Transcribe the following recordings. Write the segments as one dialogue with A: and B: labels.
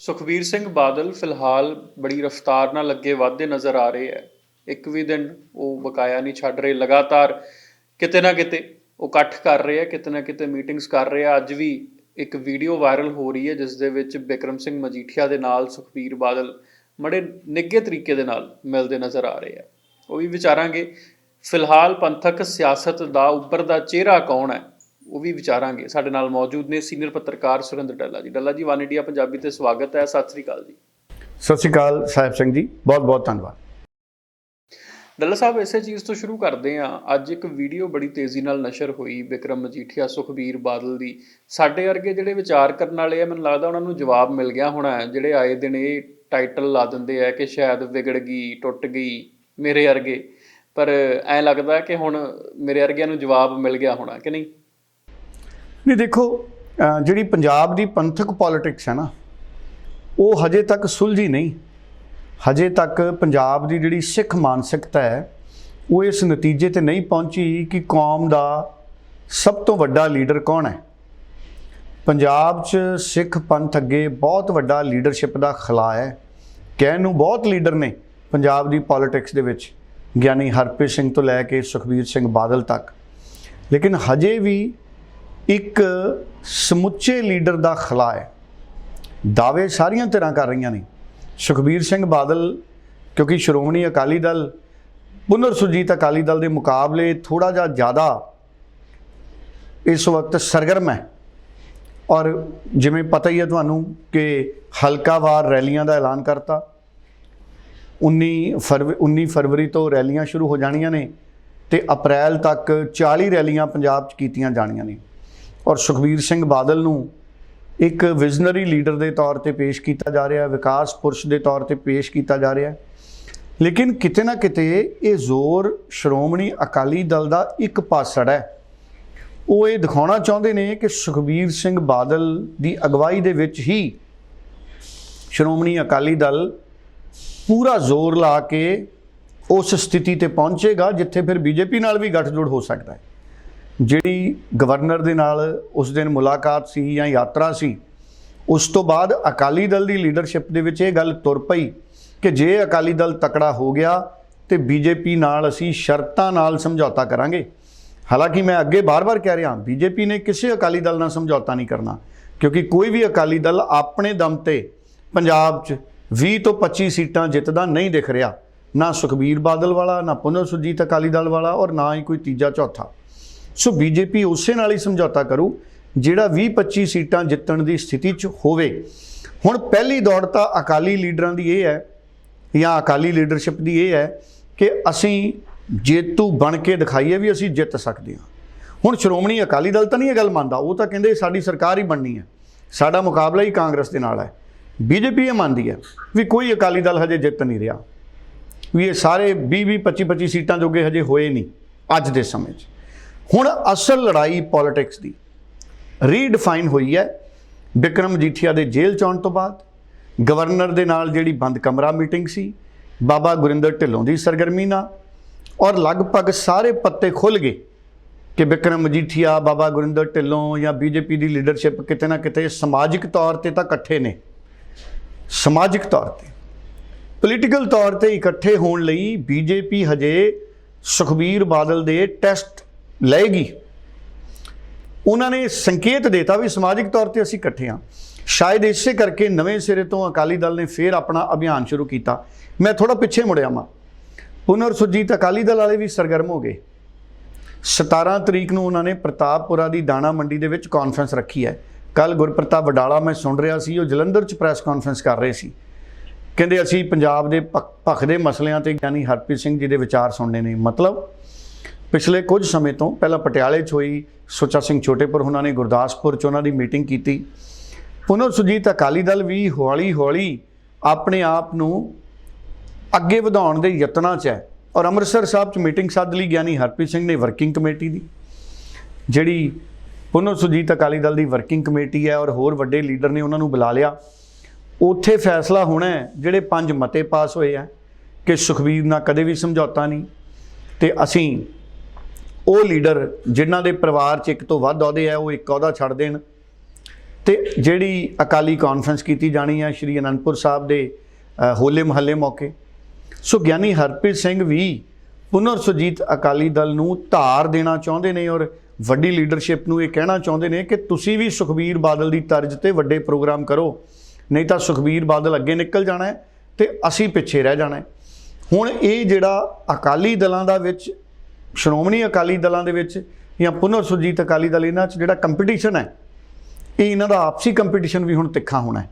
A: ਸੁਖਬੀਰ ਸਿੰਘ ਬਾਦਲ ਫਿਲਹਾਲ ਬੜੀ ਰਫ਼ਤਾਰ ਨਾਲ ਅੱਗੇ ਵਧਦੇ ਨਜ਼ਰ ਆ ਰਹੇ ਹੈ। ਇੱਕ ਵੀ ਦਿਨ ਉਹ ਬਕਾਇਆ ਨਹੀਂ ਛੱਡ ਰਹੇ, ਲਗਾਤਾਰ ਕਿਤੇ ਨਾ ਕਿਤੇ ਉਹ ਇਕੱਠ ਕਰ ਰਹੇ ਆ ਕਿਤੇ ਨਾ ਕਿਤੇ ਮੀਟਿੰਗਸ ਕਰ ਰਹੇ ਆ ਅੱਜ ਵੀ ਇੱਕ ਵੀਡੀਓ ਵਾਇਰਲ ਹੋ ਰਹੀ ਹੈ, ਜਿਸ ਦੇ ਵਿੱਚ ਬਿਕਰਮ ਸਿੰਘ ਮਜੀਠੀਆ ਦੇ ਨਾਲ ਸੁਖਬੀਰ ਬਾਦਲ ਬੜੇ ਨਿੱਘੇ ਤਰੀਕੇ ਦੇ ਨਾਲ ਮਿਲਦੇ ਨਜ਼ਰ ਆ ਰਹੇ ਆ ਉਹ ਵੀ ਵਿਚਾਰਾਂਗੇ, ਫਿਲਹਾਲ ਪੰਥਕ ਸਿਆਸਤ ਦਾ ਉੱਭਰਦਾ ਚਿਹਰਾ ਕੌਣ ਹੈ? ਉਹ ਵੀ ਵਿਚਾਰਾਂਗੇ। ਸਾਡੇ ਨਾਲ ਮੌਜੂਦ ਨੇ ਸੀਨੀਅਰ ਪੱਤਰਕਾਰ ਸੁਰਿੰਦਰ ਡੱਲਾ ਜੀ। ਡੱਲਾ ਜੀ ਵਨ ਇੰਡੀਆ ਪੰਜਾਬੀ ਤੇ ਸਵਾਗਤ ਹੈ। ਸਤਿ ਸ੍ਰੀ ਅਕਾਲ ਜੀ।
B: ਸਤਿ ਸ਼੍ਰੀ ਅਕਾਲ ਸਾਹਿਬ ਸਿੰਘ ਜੀ। ਬਹੁਤ ਬਹੁਤ ਧੰਨਵਾਦ।
A: ਡੱਲਾ ਸਾਹਿਬ ਇਸੇ ਚੀਜ਼ ਤੋਂ ਸ਼ੁਰੂ ਕਰਦੇ ਹਾਂ। ਅੱਜ ਇੱਕ ਵੀਡੀਓ ਬੜੀ ਤੇਜ਼ੀ ਨਾਲ ਨਸ਼ਰ ਹੋਈ ਵਿਕਰਮ ਮਜੀਠੀਆ ਸੁਖਬੀਰ ਬਾਦਲ ਦੀ। ਸਾਡੇ ਵਰਗੇ ਜਿਹੜੇ ਵਿਚਾਰ ਕਰਨ ਵਾਲੇ ਆ ਮੈਨੂੰ ਲੱਗਦਾ ਉਹਨਾਂ ਨੂੰ ਜਵਾਬ ਮਿਲ ਗਿਆ ਹੋਣਾ ਜਿਹੜੇ ਆਏ ਦਿਨ ਇਹ ਟਾਈਟਲ ਲਾ ਦਿੰਦੇ ਆ ਕਿ ਸ਼ਾਇਦ ਵਿਗੜ ਗਈ ਟੁੱਟ ਗਈ ਮੇਰੇ ਵਰਗੇ। ਪਰ ਐ ਲੱਗਦਾ ਕਿ ਹੁਣ ਮੇਰੇ ਵਰਗਿਆਂ ਨੂੰ ਜਵਾਬ ਮਿਲ ਗਿਆ ਹੋਣਾ ਕਿ ਨਹੀਂ?
B: ਨਹੀਂ, ਦੇਖੋ ਜਿਹੜੀ ਪੰਜਾਬ ਦੀ ਪੰਥਕ ਪੋਲਿਟਿਕਸ ਹੈ ਨਾ, ਉਹ ਹਜੇ ਤੱਕ ਸੁਲਝੀ ਨਹੀਂ। ਹਜੇ ਤੱਕ ਪੰਜਾਬ ਦੀ ਜਿਹੜੀ ਸਿੱਖ ਮਾਨਸਿਕਤਾ ਹੈ, ਉਹ ਇਸ ਨਤੀਜੇ ਤੇ ਨਹੀਂ ਪਹੁੰਚੀ ਕਿ ਕੌਮ ਦਾ ਸਭ ਤੋਂ ਵੱਡਾ ਲੀਡਰ ਕੌਣ ਹੈ। ਪੰਜਾਬ 'ਚ ਸਿੱਖ ਪੰਥ ਅੱਗੇ ਬਹੁਤ ਵੱਡਾ ਲੀਡਰਸ਼ਿਪ ਦਾ ਖਲਾ ਹੈ। ਕਹਿਣ ਨੂੰ ਬਹੁਤ ਲੀਡਰ ਨੇ ਪੰਜਾਬ ਦੀ ਪੋਲਿਟਿਕਸ ਦੇ ਵਿੱਚ, ਗਿਆਨੀ ਹਰਪ੍ਰੀਤ ਸਿੰਘ ਤੋਂ ਲੈ ਕੇ ਸੁਖਬੀਰ ਸਿੰਘ ਬਾਦਲ ਤੱਕ। ਲੇਕਿਨ ਹਜੇ ਵੀ ਇੱਕ ਸਮੁੱਚੇ ਲੀਡਰ ਦਾ ਖਲਾ ਹੈ। ਦਾਅਵੇ ਸਾਰੀਆਂ ਧਿਰਾਂ ਕਰ ਰਹੀਆਂ ਨੇ। ਸੁਖਬੀਰ ਸਿੰਘ ਬਾਦਲ, ਕਿਉਂਕਿ ਸ਼੍ਰੋਮਣੀ ਅਕਾਲੀ ਦਲ, ਪੁਨਰ ਸੁਰਜੀਤ ਅਕਾਲੀ ਦਲ ਦੇ ਮੁਕਾਬਲੇ ਥੋੜਾ ਜਿਹਾ ਜ਼ਿਆਦਾ ਇਸ ਵਕਤ ਸਰਗਰਮ ਹੈ। ਔਰ ਜਿਵੇਂ ਪਤਾ ਹੀ ਹੈ ਤੁਹਾਨੂੰ ਕਿ ਹਲਕਾਵਾਰ ਰੈਲੀਆਂ ਦਾ ਐਲਾਨ ਕਰਤਾ। 19 ਫਰਵਰੀ 19 ਫਰਵਰੀ ਤੋਂ ਰੈਲੀਆਂ ਸ਼ੁਰੂ ਹੋ ਜਾਣੀਆਂ ਨੇ ਤੇ ਅਪ੍ਰੈਲ ਤੱਕ 40 ਰੈਲੀਆਂ ਪੰਜਾਬ 'ਚ ਕੀਤੀਆਂ ਜਾਣੀਆਂ ਨੇ। ਔਰ ਸੁਖਬੀਰ ਸਿੰਘ ਬਾਦਲ ਨੂੰ ਇੱਕ ਵਿਜ਼ਨਰੀ ਲੀਡਰ ਦੇ ਤੌਰ ਤੇ ਪੇਸ਼ ਕੀਤਾ ਜਾ ਰਿਹਾ ਹੈ, ਵਿਕਾਸ ਪੁਰਸ਼ ਦੇ ਤੌਰ ਤੇ ਪੇਸ਼ ਕੀਤਾ ਜਾ ਰਿਹਾ ਹੈ। ਲੇਕਿਨ ਕਿਤੇ ਨਾ ਕਿਤੇ ਇਹ ਜ਼ੋਰ ਸ਼੍ਰੋਮਣੀ ਅਕਾਲੀ ਦਲ ਦਾ ਇੱਕ ਪਾਸੜ ਹੈ। ਉਹ ਇਹ ਦਿਖਾਉਣਾ ਚਾਹੁੰਦੇ ਨੇ ਕਿ ਸੁਖਬੀਰ ਸਿੰਘ ਬਾਦਲ ਦੀ ਅਗਵਾਈ ਦੇ ਵਿੱਚ ਹੀ ਸ਼੍ਰੋਮਣੀ ਅਕਾਲੀ ਦਲ ਪੂਰਾ ਜ਼ੋਰ ਲਾ ਕੇ ਉਸ ਸਥਿਤੀ ਤੇ ਪਹੁੰਚੇਗਾ, ਜਿੱਥੇ ਫਿਰ ਬੀਜੇਪੀ ਨਾਲ ਵੀ ਗੱਠਜੋੜ ਹੋ ਸਕਦਾ ਹੈ। ਜਿਹੜੀ ਗਵਰਨਰ ਦੇ ਨਾਲ ਉਸ ਦਿਨ ਮੁਲਾਕਾਤ ਸੀ ਜਾਂ ਯਾਤਰਾ ਸੀ, ਉਸ ਤੋਂ ਬਾਅਦ ਅਕਾਲੀ ਦਲ ਦੀ ਲੀਡਰਸ਼ਿਪ ਦੇ ਵਿੱਚ ਇਹ ਗੱਲ ਤੁਰ ਪਈ ਕਿ ਜੇ ਅਕਾਲੀ ਦਲ ਤਕੜਾ ਹੋ ਗਿਆ ਤੇ ਬੀਜੇਪੀ ਨਾਲ ਅਸੀਂ ਸ਼ਰਤਾਂ ਨਾਲ ਸਮਝੌਤਾ ਕਰਾਂਗੇ। ਹਾਲਾਂਕਿ ਮੈਂ ਅੱਗੇ ਬਾਰ-ਬਾਰ ਕਹਿ ਰਿਹਾ, ਬੀਜੇਪੀ ਨੇ ਕਿਸੇ ਅਕਾਲੀ ਦਲ ਨਾਲ ਸਮਝੌਤਾ ਨਹੀਂ ਕਰਨਾ, ਕਿਉਂਕਿ ਕੋਈ ਵੀ ਅਕਾਲੀ ਦਲ ਆਪਣੇ ਦਮ ਤੇ ਪੰਜਾਬ 'ਚ 20 ਤੋਂ 25 ਸੀਟਾਂ ਜਿੱਤਦਾ ਨਹੀਂ ਦਿਖ ਰਿਹਾ, ਨਾ ਸੁਖਬੀਰ ਬਾਦਲ ਵਾਲਾ, ਨਾ ਪੁਨਰ ਸੁਰਜੀਤ ਅਕਾਲੀ ਦਲ ਵਾਲਾ ਔਰ ਨਾ ਹੀ ਕੋਈ ਤੀਜਾ ਚੌਥਾ। ਸੋ ਬੀਜੇਪੀ ਉਸੇ ਨਾਲ ਹੀ ਸਮਝੌਤਾ ਕਰੂ, ਜਿਹੜਾ 20-25 ਸੀਟਾਂ ਜਿੱਤਣ ਦੀ ਸਥਿਤੀ 'ਚ ਹੋਵੇ। ਹੁਣ ਪਹਿਲੀ ਦੌੜ ਤਾਂ ਅਕਾਲੀ ਲੀਡਰਾਂ ਦੀ ਇਹ ਹੈ, ਜਾਂ ਅਕਾਲੀ ਲੀਡਰਸ਼ਿਪ ਦੀ ਇਹ ਹੈ ਕਿ ਅਸੀਂ ਜੇਤੂ ਬਣ ਕੇ ਦਿਖਾਈਏ ਵੀ ਅਸੀਂ ਜਿੱਤ ਸਕਦੇ ਹਾਂ। ਹੁਣ ਸ਼੍ਰੋਮਣੀ ਅਕਾਲੀ ਦਲ ਤਾਂ ਨਹੀਂ ਇਹ ਗੱਲ ਮੰਨਦਾ, ਉਹ ਤਾਂ ਕਹਿੰਦੇ ਸਾਡੀ ਸਰਕਾਰ ਹੀ ਬਣਨੀ ਹੈ। ਸਾਡਾ ਮੁਕਾਬਲਾ ਹੀ ਕਾਂਗਰਸ ਦੇ ਨਾਲ ਹੈ। ਬੀਜੇਪੀ ਇਹ ਮੰਨਦੀ ਹੈ ਵੀ ਕੋਈ ਅਕਾਲੀ ਦਲ ਹਜੇ ਜਿੱਤ ਨਹੀਂ ਰਿਹਾ। ਵੀ ਇਹ ਸਾਰੇ 20 20 25 25 ਸੀਟਾਂ ਜੋਗੇ ਹਜੇ ਹੋਏ ਨਹੀਂ, ਅੱਜ ਦੇ ਸਮੇਂ 'ਚ। ਹੁਣ ਅਸਲ ਲੜਾਈ ਪੋਲਿਟਿਕਸ ਦੀ। ਰੀਡਿਫਾਈਨ ਹੋਈ ਹੈ ਵਿਕਰਮ ਜੀਠੀਆ ਦੇ ਜੇਲ੍ਹ ਚ ਆਉਣ ਤੋਂ ਬਾਅਦ। ਗਵਰਨਰ ਦੇ ਨਾਲ ਜਿਹੜੀ ਬੰਦ ਕਮਰਾ ਮੀਟਿੰਗ ਸੀ, ਬਾਬਾ ਗੁਰਿੰਦਰ ਢਿੱਲੋਂ ਦੀ ਸਰਗਰਮੀ ਨਾਲ। ਔਰ ਲਗਭਗ ਸਾਰੇ ਪੱਤੇ ਖੁੱਲ ਗਏ ਕਿ ਵਿਕਰਮ ਮਜੀਠੀਆ ਬਾਬਾ ਗੁਰਿੰਦਰ ਢਿੱਲੋਂ ਜਾਂ ਬੀਜੇਪੀ ਦੀ ਲੀਡਰਸ਼ਿਪ ਕਿਤੇ ਨਾ ਕਿਤੇ ਸਮਾਜਿਕ ਤੌਰ ਤੇ ਤਾਂ ਇਕੱਠੇ ਨੇ। ਸਮਾਜਿਕ ਤੌਰ ਤੇ। ਪੋਲੀਟੀਕਲ ਤੌਰ ਤੇ ਇਕੱਠੇ ਹੋਣ ਲਈ ਬੀਜੇਪੀ ਹਜੇ ਸੁਖਬੀਰ ਬਾਦਲ ਦੇ ਟੈਸਟ ਲਏਗੀ। ਉਹਨਾਂ ਨੇ ਸੰਕੇਤ ਦਿੱਤਾ ਵੀ ਸਮਾਜਿਕ ਤੌਰ ਤੇ ਅਸੀਂ ਇਕੱਠੇ ਹਾਂ। ਸ਼ਾਇਦ ਇਸੇ ਕਰਕੇ ਨਵੇਂ ਸਿਰੇ ਤੋਂ ਅਕਾਲੀ ਦਲ ਨੇ ਫੇਰ ਆਪਣਾ ਅਭਿਆਨ ਸ਼ੁਰੂ ਕੀਤਾ। ਮੈਂ ਥੋੜਾ ਪਿੱਛੇ ਮੁੜਿਆ ਮਾਂ ਪੁਨਰ ਸੁਰਜੀਤ ਅਕਾਲੀ ਦਲ ਵਾਲੇ ਵੀ ਸਰਗਰਮ ਹੋ ਗਏ। 17 ਤਰੀਕ ਨੂੰ ਉਹਨਾਂ ਨੇ ਪ੍ਰਤਾਪਪੁਰਾ ਦੀ ਦਾਣਾ ਮੰਡੀ ਦੇ ਵਿੱਚ ਕਾਨਫਰੰਸ ਰੱਖੀ ਹੈ। ਕੱਲ ਗੁਰਪ੍ਰਤਾਪ ਵਡਾਲਾ ਮੈਂ ਸੁਣ ਰਿਹਾ ਸੀ, ਉਹ ਜਲੰਧਰ 'ਚ ਪ੍ਰੈਸ ਕਾਨਫਰੰਸ ਕਰ ਰਹੇ ਸੀ। ਕਹਿੰਦੇ ਅਸੀਂ ਪੰਜਾਬ ਦੇ ਭਖ- ਭਖ ਦੇ ਮਸਲਿਆਂ ਤੇ ਗਿਆਨੀ ਹਰਪ੍ਰੀਤ ਸਿੰਘ ਜੀ ਦੇ ਵਿਚਾਰ ਸੁਣਨੇ ਨੇ। ਮਤਲਬ ਪਿਛਲੇ ਕੁਝ ਸਮੇਂ ਤੋਂ ਪਹਿਲਾਂ ਪਟਿਆਲੇ 'ਚ ਹੋਈ ਸੁੱਚਾ ਸਿੰਘ ਛੋਟੇਪੁਰ ਉਹਨਾਂ ਨੇ ਗੁਰਦਾਸਪੁਰ 'ਚ ਉਹਨਾਂ ਦੀ ਮੀਟਿੰਗ ਕੀਤੀ। ਪੁਨਰ ਸੁਜੀਤ ਅਕਾਲੀ ਦਲ ਵੀ ਹੌਲੀ ਹੌਲੀ ਆਪਣੇ ਆਪ ਨੂੰ ਅੱਗੇ ਵਧਾਉਣ ਦੇ ਯਤਨਾਂ 'ਚ ਹੈ ਔਰ ਅੰਮ੍ਰਿਤਸਰ ਸਾਹਿਬ 'ਚ ਮੀਟਿੰਗ ਸੱਦ ਲਈ ਗਿਆਨੀ ਹਰਪ੍ਰੀਤ ਸਿੰਘ ਨੇ ਵਰਕਿੰਗ ਕਮੇਟੀ ਦੀ, ਜਿਹੜੀ ਪੁਨਰ ਸੁਜੀਤ ਅਕਾਲੀ ਦਲ ਦੀ ਵਰਕਿੰਗ ਕਮੇਟੀ ਹੈ ਔਰ ਹੋਰ ਵੱਡੇ ਲੀਡਰ ਨੇ ਉਹਨਾਂ ਨੂੰ ਬੁਲਾ ਲਿਆ। ਉੱਥੇ ਫੈਸਲਾ ਹੋਣਾ ਹੈ, ਜਿਹੜੇ ਪੰਜ ਮਤੇ ਪਾਸ ਹੋਏ ਆ ਕਿ ਸੁਖਬੀਰ ਨਾਲ ਕਦੇ ਵੀ ਸਮਝੌਤਾ ਨਹੀਂ ਤੇ ਅਸੀਂ ਉਹ ਲੀਡਰ ਜਿਨ੍ਹਾਂ ਦੇ ਪਰਿਵਾਰ 'ਚ ਇੱਕ ਤੋਂ ਵੱਧ ਅਹੁਦੇ ਆ, ਉਹ ਇੱਕ ਅਹੁਦਾ ਛੱਡ ਦੇਣ। ਤੇ ਜਿਹੜੀ ਅਕਾਲੀ ਕਾਨਫਰੰਸ ਕੀਤੀ ਜਾਣੀ ਹੈ ਸ਼੍ਰੀ ਅਨੰਦਪੁਰ ਸਾਹਿਬ ਦੇ ਹੋਲੇ ਮਹੱਲੇ ਮੌਕੇ। ਸੋ ਗਿਆਨੀ ਹਰਪ੍ਰੀਤ ਸਿੰਘ ਵੀ ਪੁਨਰ ਸੁਜੀਤ ਅਕਾਲੀ ਦਲ ਨੂੰ ਧਾਰ ਦੇਣਾ ਚਾਹੁੰਦੇ ਨੇ ਔਰ ਵੱਡੀ ਲੀਡਰਸ਼ਿਪ ਨੂੰ ਇਹ ਕਹਿਣਾ ਚਾਹੁੰਦੇ ਨੇ ਕਿ ਤੁਸੀਂ ਵੀ ਸੁਖਬੀਰ ਬਾਦਲ ਦੀ ਤਰਜ਼ ਤੇ ਵੱਡੇ ਪ੍ਰੋਗਰਾਮ ਕਰੋ। ਨਹੀਂ ਤਾਂ ਸੁਖਬੀਰ ਬਾਦਲ ਅੱਗੇ ਨਿਕਲ ਜਾਣਾ ਹੈ ਤੇ ਅਸੀਂ ਪਿੱਛੇ ਰਹਿ ਜਾਣਾ ਹੈ। ਹੁਣ ਇਹ ਜਿਹੜਾ ਅਕਾਲੀ ਦਲਾਂ ਦਾ ਵਿੱਚ ਸ਼੍ਰੋਮਣੀ ਅਕਾਲੀ ਦਲਾਂ ਦੇ ਵਿੱਚ ਜਾਂ ਪੁਨਰ ਸੁਰਜੀਤ ਅਕਾਲੀ ਦਲ ਇਹਨਾਂ 'ਚ ਜਿਹੜਾ ਕੰਪੀਟੀਸ਼ਨ ਹੈ, ਇਹ ਇਹਨਾਂ ਦਾ ਆਪਸੀ ਕੰਪੀਟੀਸ਼ਨ ਵੀ ਹੁਣ ਤਿੱਖਾ ਹੋਣਾ ਹੈ।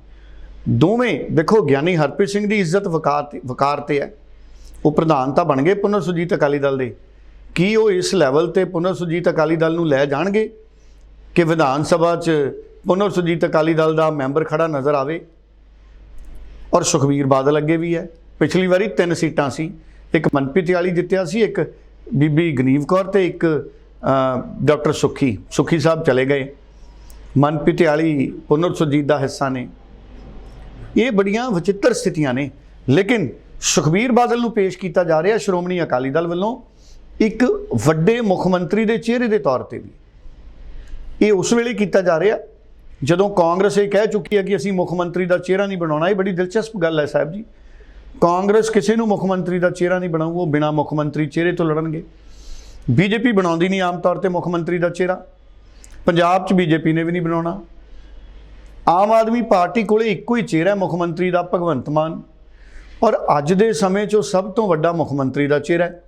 B: ਦੋਵੇਂ, ਦੇਖੋ, ਗਿਆਨੀ ਹਰਪ੍ਰੀਤ ਸਿੰਘ ਦੀ ਇੱਜ਼ਤ ਵਕਾਰ ਤੇ ਵਕਾਰ ਤੇ ਹੈ। ਉਹ ਪ੍ਰਧਾਨ ਤਾਂ ਬਣ ਗਏ ਪੁਨਰ ਸੁਰਜੀਤ ਅਕਾਲੀ ਦਲ ਦੇ। ਕੀ ਉਹ ਇਸ ਲੈਵਲ ਤੇ ਪੁਨਰ ਸੁਰਜੀਤ ਅਕਾਲੀ ਦਲ ਨੂੰ ਲੈ ਜਾਣਗੇ ਕਿ ਵਿਧਾਨ ਸਭਾ 'ਚ ਪੁਨਰ ਸੁਰਜੀਤ ਅਕਾਲੀ ਦਲ ਦਾ ਮੈਂਬਰ ਖੜਾ ਨਜ਼ਰ ਆਵੇ? ਔਰ ਸੁਖਬੀਰ ਬਾਦਲ ਅੱਗੇ ਵੀ ਹੈ। ਪਿਛਲੀ ਵਾਰੀ ਤਿੰਨ ਸੀਟਾਂ ਸੀ। ਇੱਕ ਮਨਪ੍ਰੀਤ ਵਾਲੀ ਜਿੱਤਿਆ ਸੀ, ਇੱਕ ਬੀਬੀ ਗਨੀਵ ਕੌਰ ਤੇ ਇੱਕ ਡਾਕਟਰ ਸੁਖੀ ਸੁਖੀ ਸਾਹਿਬ ਚਲੇ ਗਏ। ਮਨਪ੍ਰੀਤ ਵਾਲੀ ਪੁਨਰ ਸੁਰਜੀਤ ਦਾ ਹਿੱਸਾ ਨੇ। ਇਹ ਬੜੀਆਂ ਵਿਚਿੱਤਰ ਸਥਿਤੀਆਂ ਨੇ, ਲੇਕਿਨ ਸੁਖਬੀਰ ਬਾਦਲ ਨੂੰ ਪੇਸ਼ ਕੀਤਾ ਜਾ ਰਿਹਾ ਸ਼੍ਰੋਮਣੀ ਅਕਾਲੀ ਦਲ ਵੱਲੋਂ ਇੱਕ ਵੱਡੇ ਮੁੱਖ ਮੰਤਰੀ ਦੇ ਚਿਹਰੇ ਦੇ ਤੌਰ ਤੇ ਵੀ। ਇਹ ਉਸ ਵੇਲੇ ਕੀਤਾ ਜਾ ਰਿਹਾ, ਜਦੋਂ ਕਾਂਗਰਸ ਇਹ ਕਹਿ ਚੁੱਕੀ ਹੈ ਕਿ ਅਸੀਂ ਮੁੱਖ ਮੰਤਰੀ ਦਾ ਚਿਹਰਾ ਨਹੀਂ ਬਣਾਉਣਾ, ਇਹ ਬੜੀ ਦਿਲਚਸਪ ਗੱਲ ਹੈ ਸਾਹਿਬ ਜੀ। ਕਾਂਗਰਸ ਕਿਸੇ ਨੂੰ ਮੁੱਖ ਮੰਤਰੀ ਦਾ ਚਿਹਰਾ ਨਹੀਂ ਬਣਾਊ, ਉਹ ਬਿਨਾ ਮੁੱਖ ਮੰਤਰੀ ਚਿਹਰੇ ਤੋਂ ਲੜਨਗੇ। ਬੀਜੇਪੀ ਬਣਾਉਂਦੀ ਨਹੀਂ ਆਮ ਤੌਰ ਤੇ ਮੁੱਖ ਮੰਤਰੀ ਦਾ ਚਿਹਰਾ। ਪੰਜਾਬ 'ਚ ਬੀਜੇਪੀ ਨੇ ਵੀ ਨਹੀਂ ਬਣਾਉਣਾ। ਆਮ ਆਦਮੀ ਪਾਰਟੀ ਕੋਲੇ ਇੱਕੋ ਹੀ ਚਿਹਰਾ ਮੁੱਖ ਮੰਤਰੀ ਦਾ ਭਗਵੰਤ ਮਾਨ। ਔਰ ਅੱਜ ਦੇ ਸਮੇਂ 'ਚ ਉਹ ਸਭ ਤੋਂ ਵੱਡਾ ਮੁੱਖ ਮੰਤਰੀ ਦਾ ਚਿਹਰਾ ਹੈ।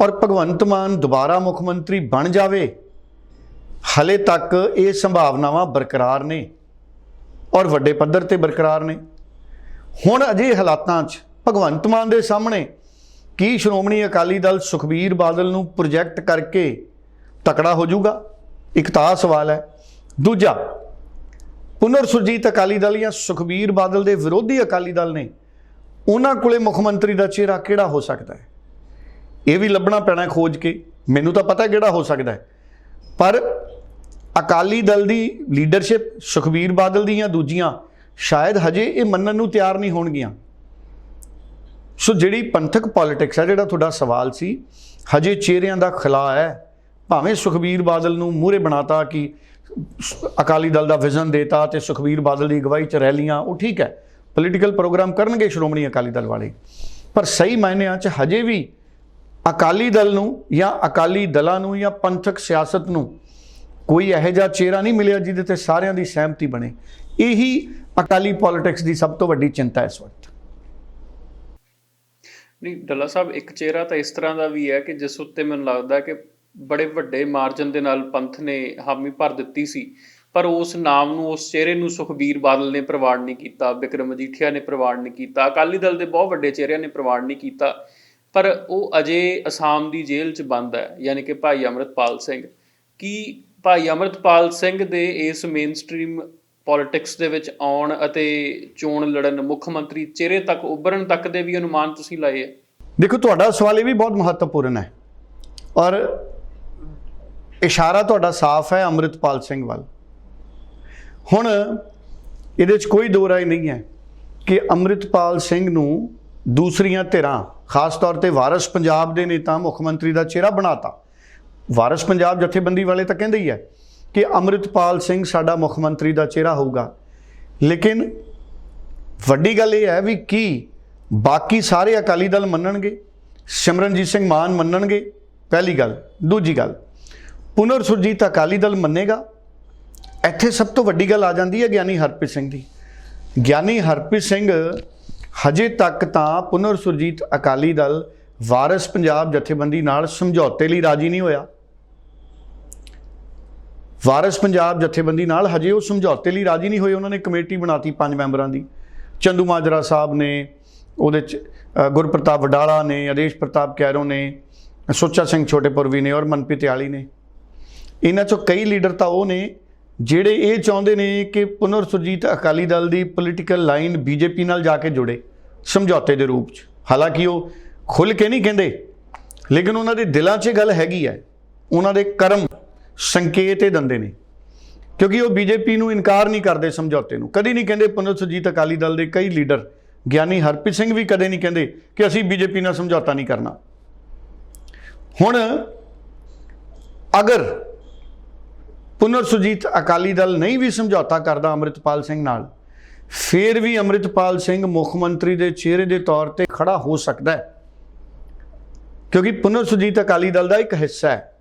B: ਔਰ ਭਗਵੰਤ ਮਾਨ ਦੁਬਾਰਾ ਮੁੱਖ ਮੰਤਰੀ ਬਣ ਜਾਵੇ, ਹਲੇ ਤੱਕ ਇਹ ਸੰਭਾਵਨਾਵਾਂ ਬਰਕਰਾਰ ਨੇ। ਔਰ ਵੱਡੇ ਪੱਧਰ ਤੇ ਬਰਕਰਾਰ ਨੇ। ਹੁਣ ਅਜੇ ਹਾਲਾਤਾਂ 'ਚ ਭਗਵੰਤ ਮਾਨ ਦੇ ਸਾਹਮਣੇ ਕੀ ਸ਼੍ਰੋਮਣੀ ਅਕਾਲੀ ਦਲ ਸੁਖਬੀਰ ਬਾਦਲ ਨੂੰ ਪ੍ਰੋਜੈਕਟ ਕਰਕੇ ਤਕੜਾ ਹੋ ਜਾਊਗਾ? ਇੱਕ ਤਾਂ ਸਵਾਲ ਹੈ। ਦੂਜਾ, ਪੁਨਰ ਸੁਰਜੀਤ ਅਕਾਲੀ ਦਲ ਜਾਂ ਸੁਖਬੀਰ ਬਾਦਲ ਦੇ ਵਿਰੋਧੀ ਅਕਾਲੀ ਦਲ ਨੇ ਉਹਨਾਂ ਕੋਲੇ ਮੁੱਖ ਮੰਤਰੀ ਦਾ ਚਿਹਰਾ ਕਿਹੜਾ ਹੋ ਸਕਦਾ ਹੈ? ਇਹ ਵੀ ਲੱਭਣਾ ਪੈਣਾ ਖੋਜ ਕੇ। ਮੈਨੂੰ ਤਾਂ ਪਤਾ ਕਿਹੜਾ ਹੋ ਸਕਦਾ ਹੈ। ਪਰ ਅਕਾਲੀ ਦਲ ਦੀ ਲੀਡਰਸ਼ਿਪ ਸੁਖਬੀਰ ਬਾਦਲ ਦੀਆਂ ਦੂਜੀਆਂ ਸ਼ਾਇਦ ਹਜੇ ਇਹ ਮੰਨਣ ਨੂੰ ਤਿਆਰ ਨਹੀਂ ਹੋਣਗੀਆਂ। ਸੋ ਜਿਹੜੀ ਪੰਥਕ ਪੋਲਿਟਿਕਸ ਹੈ ਜਿਹੜਾ ਤੁਹਾਡਾ ਸਵਾਲ ਸੀ, ਹਜੇ ਚਿਹਰਿਆਂ ਦਾ ਖਲਾ ਹੈ। ਭਾਵੇਂ ਸੁਖਬੀਰ ਬਾਦਲ ਨੂੰ ਮੂਹਰੇ ਬਣਾਤਾ ਕਿ ਅਕਾਲੀ ਦਲ ਦਾ ਵਿਜ਼ਨ ਦੇਤਾ ਤੇ ਸੁਖਬੀਰ ਬਾਦਲ ਦੀ ਅਗਵਾਈ 'ਚ ਰੈਲੀਆਂ, ਉਹ ਠੀਕ ਹੈ। ਪੋਲੀਟੀਕਲ ਪ੍ਰੋਗਰਾਮ ਕਰਨਗੇ ਸ਼੍ਰੋਮਣੀ ਅਕਾਲੀ ਦਲ ਵਾਲੇ। ਪਰ ਸਹੀ ਮਾਇਨਿਆਂ 'ਚ ਹਜੇ ਵੀ ਅਕਾਲੀ ਦਲ ਨੂੰ ਜਾਂ ਅਕਾਲੀ ਦਲਾਂ ਨੂੰ ਜਾਂ ਪੰਥਕ ਸਿਆਸਤ ਨੂੰ ਕੋਈ ਇਹੋ ਜਿਹਾ ਚਿਹਰਾ ਨਹੀਂ ਮਿਲਿਆ ਜਿਹਦੇ ਤੇ ਸਾਰਿਆਂ ਦੀ ਸਹਿਮਤੀ ਬਣੇ। ਇਹੀ ਅਕਾਲੀ ਪੋਲਿਟਿਕਸ ਦੀ ਸਭ ਤੋਂ ਵੱਡੀ ਚਿੰਤਾ ਹੈ ਇਸ ਵਕਤ।
A: ਨਹੀਂ, ਡੱਲਾ ਸਾਹਿਬ, ਇੱਕ ਚਿਹਰਾ ਤਾਂ ਇਸ ਤਰ੍ਹਾਂ ਦਾ ਵੀ ਹੈ ਕਿ ਜਿਸ ਉੱਤੇ ਮੈਨੂੰ ਲੱਗਦਾ ਕਿ ਬੜੇ ਵੱਡੇ ਮਾਰਜਨ ਦੇ ਨਾਲ ਪੰਥ ਨੇ ਹਾਮੀ ਭਰ ਦਿੱਤੀ ਸੀ, ਪਰ ਉਸ ਨਾਮ ਨੂੰ, ਉਸ ਚਿਹਰੇ ਨੂੰ ਸੁਖਬੀਰ ਬਾਦਲ ਨੇ ਪ੍ਰਵਾਨ ਨਹੀਂ ਕੀਤਾ ਬਿਕਰਮ ਮਜੀਠੀਆ ਨੇ ਪ੍ਰਵਾਨ ਨਹੀਂ ਕੀਤਾ, ਅਕਾਲੀ ਦਲ ਦੇ ਬਹੁਤ ਵੱਡੇ ਚਿਹਰਿਆਂ ਨੇ ਪ੍ਰਵਾਨ ਨਹੀਂ ਕੀਤਾ, ਪਰ ਉਹ ਅਜੇ ਅਸਾਮ ਦੀ ਜੇਲ੍ਹ 'ਚ ਬੰਦ ਹੈ, ਯਾਨੀ ਕਿ ਭਾਈ ਅਮਰਤਪਾਲ ਸਿੰਘ। ਕੀ ਭਾਈ ਅਮਰਤਪਾਲ ਸਿੰਘ ਦੇ ਇਸ ਮੇਨਸਟ੍ਰੀਮ ਪੋਲਿਟਿਕਸ ਦੇ ਵਿੱਚ ਆਉਣ ਅਤੇ ਚੋਣ ਲੜਨ, ਮੁੱਖ ਮੰਤਰੀ ਚਿਹਰੇ ਤੱਕ ਉੱਭਰਨ ਤੱਕ ਦੇ ਵੀ ਅਨੁਮਾਨ ਤੁਸੀਂ ਲਾਏ ਹੈ
B: ਦੇਖੋ, ਤੁਹਾਡਾ ਸਵਾਲ ਇਹ ਵੀ ਬਹੁਤ ਮਹੱਤਵਪੂਰਨ ਹੈ। ਔਰ ਇਸ਼ਾਰਾ ਤੁਹਾਡਾ ਸਾਫ਼ ਹੈ ਅੰਮ੍ਰਿਤਪਾਲ ਸਿੰਘ ਵੱਲ। ਹੁਣ ਇਹਦੇ 'ਚ ਕੋਈ ਦੋ ਰਾਏ ਨਹੀਂ ਹੈ ਕਿ ਅੰਮ੍ਰਿਤਪਾਲ ਸਿੰਘ ਨੂੰ ਦੂਸਰੀਆਂ ਧਿਰਾਂ, ਖਾਸ ਤੌਰ ਤੇ ਵਾਰਸ ਪੰਜਾਬ ਦੇ ਨੇਤਾ, ਮੁੱਖ ਮੰਤਰੀ ਦਾ ਚਿਹਰਾ ਬਣਾਤਾ। ਵਾਰਸ ਪੰਜਾਬ ਜਥੇਬੰਦੀ ਵਾਲੇ ਤਾਂ ਕਹਿੰਦੇ ਹੀ ਹੈ ਕਿ ਅੰਮ੍ਰਿਤਪਾਲ ਸਿੰਘ ਸਾਡਾ ਮੁੱਖ ਮੰਤਰੀ ਦਾ ਚਿਹਰਾ ਹੋਊਗਾ। ਲੇਕਿਨ ਵੱਡੀ ਗੱਲ ਇਹ ਹੈ ਵੀ ਕੀ ਬਾਕੀ ਸਾਰੇ ਅਕਾਲੀ ਦਲ ਮੰਨਣਗੇ, ਸਿਮਰਨਜੀਤ ਸਿੰਘ ਮਾਨ ਮੰਨਣਗੇ, ਪਹਿਲੀ ਗੱਲ। ਦੂਜੀ ਗੱਲ ਪੁਨਰ ਸੁਰਜੀਤ ਅਕਾਲੀ ਦਲ ਮੰਨੇਗਾ। ਇੱਥੇ ਸਭ ਤੋਂ ਵੱਡੀ ਗੱਲ ਆ ਜਾਂਦੀ ਹੈ ਗਿਆਨੀ ਹਰਪ੍ਰੀਤ ਸਿੰਘ ਦੀ। ਗਿਆਨੀ ਹਰਪ੍ਰੀਤ ਸਿੰਘ ਹਜੇ ਤੱਕ ਤਾਂ ਪੁਨਰ ਸੁਰਜੀਤ ਅਕਾਲੀ ਦਲ ਵਾਰਸ ਪੰਜਾਬ ਜਥੇਬੰਦੀ ਨਾਲ ਸਮਝੌਤੇ ਲਈ ਰਾਜੀ ਨਹੀਂ ਹੋਇਆ। ਵਾਰਸ ਪੰਜਾਬ ਜਥੇਬੰਦੀ ਨਾਲ ਹਜੇ ਉਹ ਸਮਝੌਤੇ ਲਈ ਰਾਜੀ ਨਹੀਂ ਹੋਏ। ਉਹਨਾਂ ਨੇ ਕਮੇਟੀ ਬਣਾਤੀ ਪੰਜ ਮੈਂਬਰਾਂ ਦੀ। ਚੰਦੂ ਮਾਜਰਾ ਸਾਹਿਬ ਨੇ, ਉਹਦੇ ਚ ਗੁਰਪ੍ਰਤਾਪ ਵਡਾਲਾ ਨੇ, ਆਦੇਸ਼ ਪ੍ਰਤਾਪ ਕੈਰੋ ਨੇ, ਸੁੱਚਾ ਸਿੰਘ ਛੋਟੇਪੁਰਵੀ ਨੇ ਔਰ ਮਨਪ੍ਰੀਤ ਆਲੀ ਨੇ। ਇਹਨਾਂ ਚੋਂ ਕਈ ਲੀਡਰ ਤਾਂ ਉਹ ਨੇ, ਜਿਹੜੇ ਇਹ ਚਾਹੁੰਦੇ ਨੇ ਕਿ ਪੁਨਰ ਸੁਰਜੀਤ ਅਕਾਲੀ ਦਲ ਦੀ ਪੋਲੀਟੀਕਲ ਲਾਈਨ ਬੀਜੇਪੀ ਨਾਲ ਜਾ ਕੇ ਜੁੜੇ, ਸਮਝੌਤੇ ਦੇ ਰੂਪ 'ਚ। ਹਾਲਾਂਕਿ ਉਹ ਖੁੱਲ ਕੇ ਨਹੀਂ ਕਹਿੰਦੇ, ਲੇਕਿਨ ਉਹਨਾਂ ਦੇ ਦਿਲਾਂ 'ਚ ਇਹ ਗੱਲ ਹੈਗੀ ਹੈ। ਉਹਨਾਂ ਦੇ ਕਰਮ ਸੰਕੇਤ ਇਹ ਦਿੰਦੇ ਨੇ। ਕਿਉਂਕਿ ਉਹ ਬੀਜੇਪੀ ਨੂੰ ਇਨਕਾਰ ਨਹੀਂ ਕਰਦੇ ਸਮਝੌਤੇ ਨੂੰ। ਕਦੀ ਨਹੀਂ ਕਹਿੰਦੇ ਪੁਨਰ ਸੁਰਜੀਤ ਅਕਾਲੀ ਦਲ ਦੇ ਕਈ ਲੀਡਰ, ਗਿਆਨੀ ਹਰਪ੍ਰੀਤ ਸਿੰਘ ਵੀ ਕਦੇ ਨਹੀਂ ਕਹਿੰਦੇ ਕਿ ਅਸੀਂ ਬੀਜੇਪੀ ਨਾਲ ਸਮਝੌਤਾ ਨਹੀਂ ਕਰਨਾ। ਹੁਣ ਅਗਰ ਪੁਨਰ ਸੁਜੀਤ ਅਕਾਲੀ ਦਲ ਨਹੀਂ ਵੀ ਸਮਝੌਤਾ ਕਰਦਾ ਅੰਮ੍ਰਿਤਪਾਲ ਸਿੰਘ ਨਾਲ, ਫਿਰ ਵੀ ਅੰਮ੍ਰਿਤਪਾਲ ਸਿੰਘ ਮੁੱਖ ਮੰਤਰੀ ਦੇ ਚਿਹਰੇ ਦੇ ਤੌਰ ਤੇ ਖੜਾ ਹੋ ਸਕਦਾ ਹੈ। ਕਿਉਂਕਿ ਪੁਨਰ ਸੁਜੀਤ ਅਕਾਲੀ ਦਲ ਦਾ ਇੱਕ ਹਿੱਸਾ ਹੈ।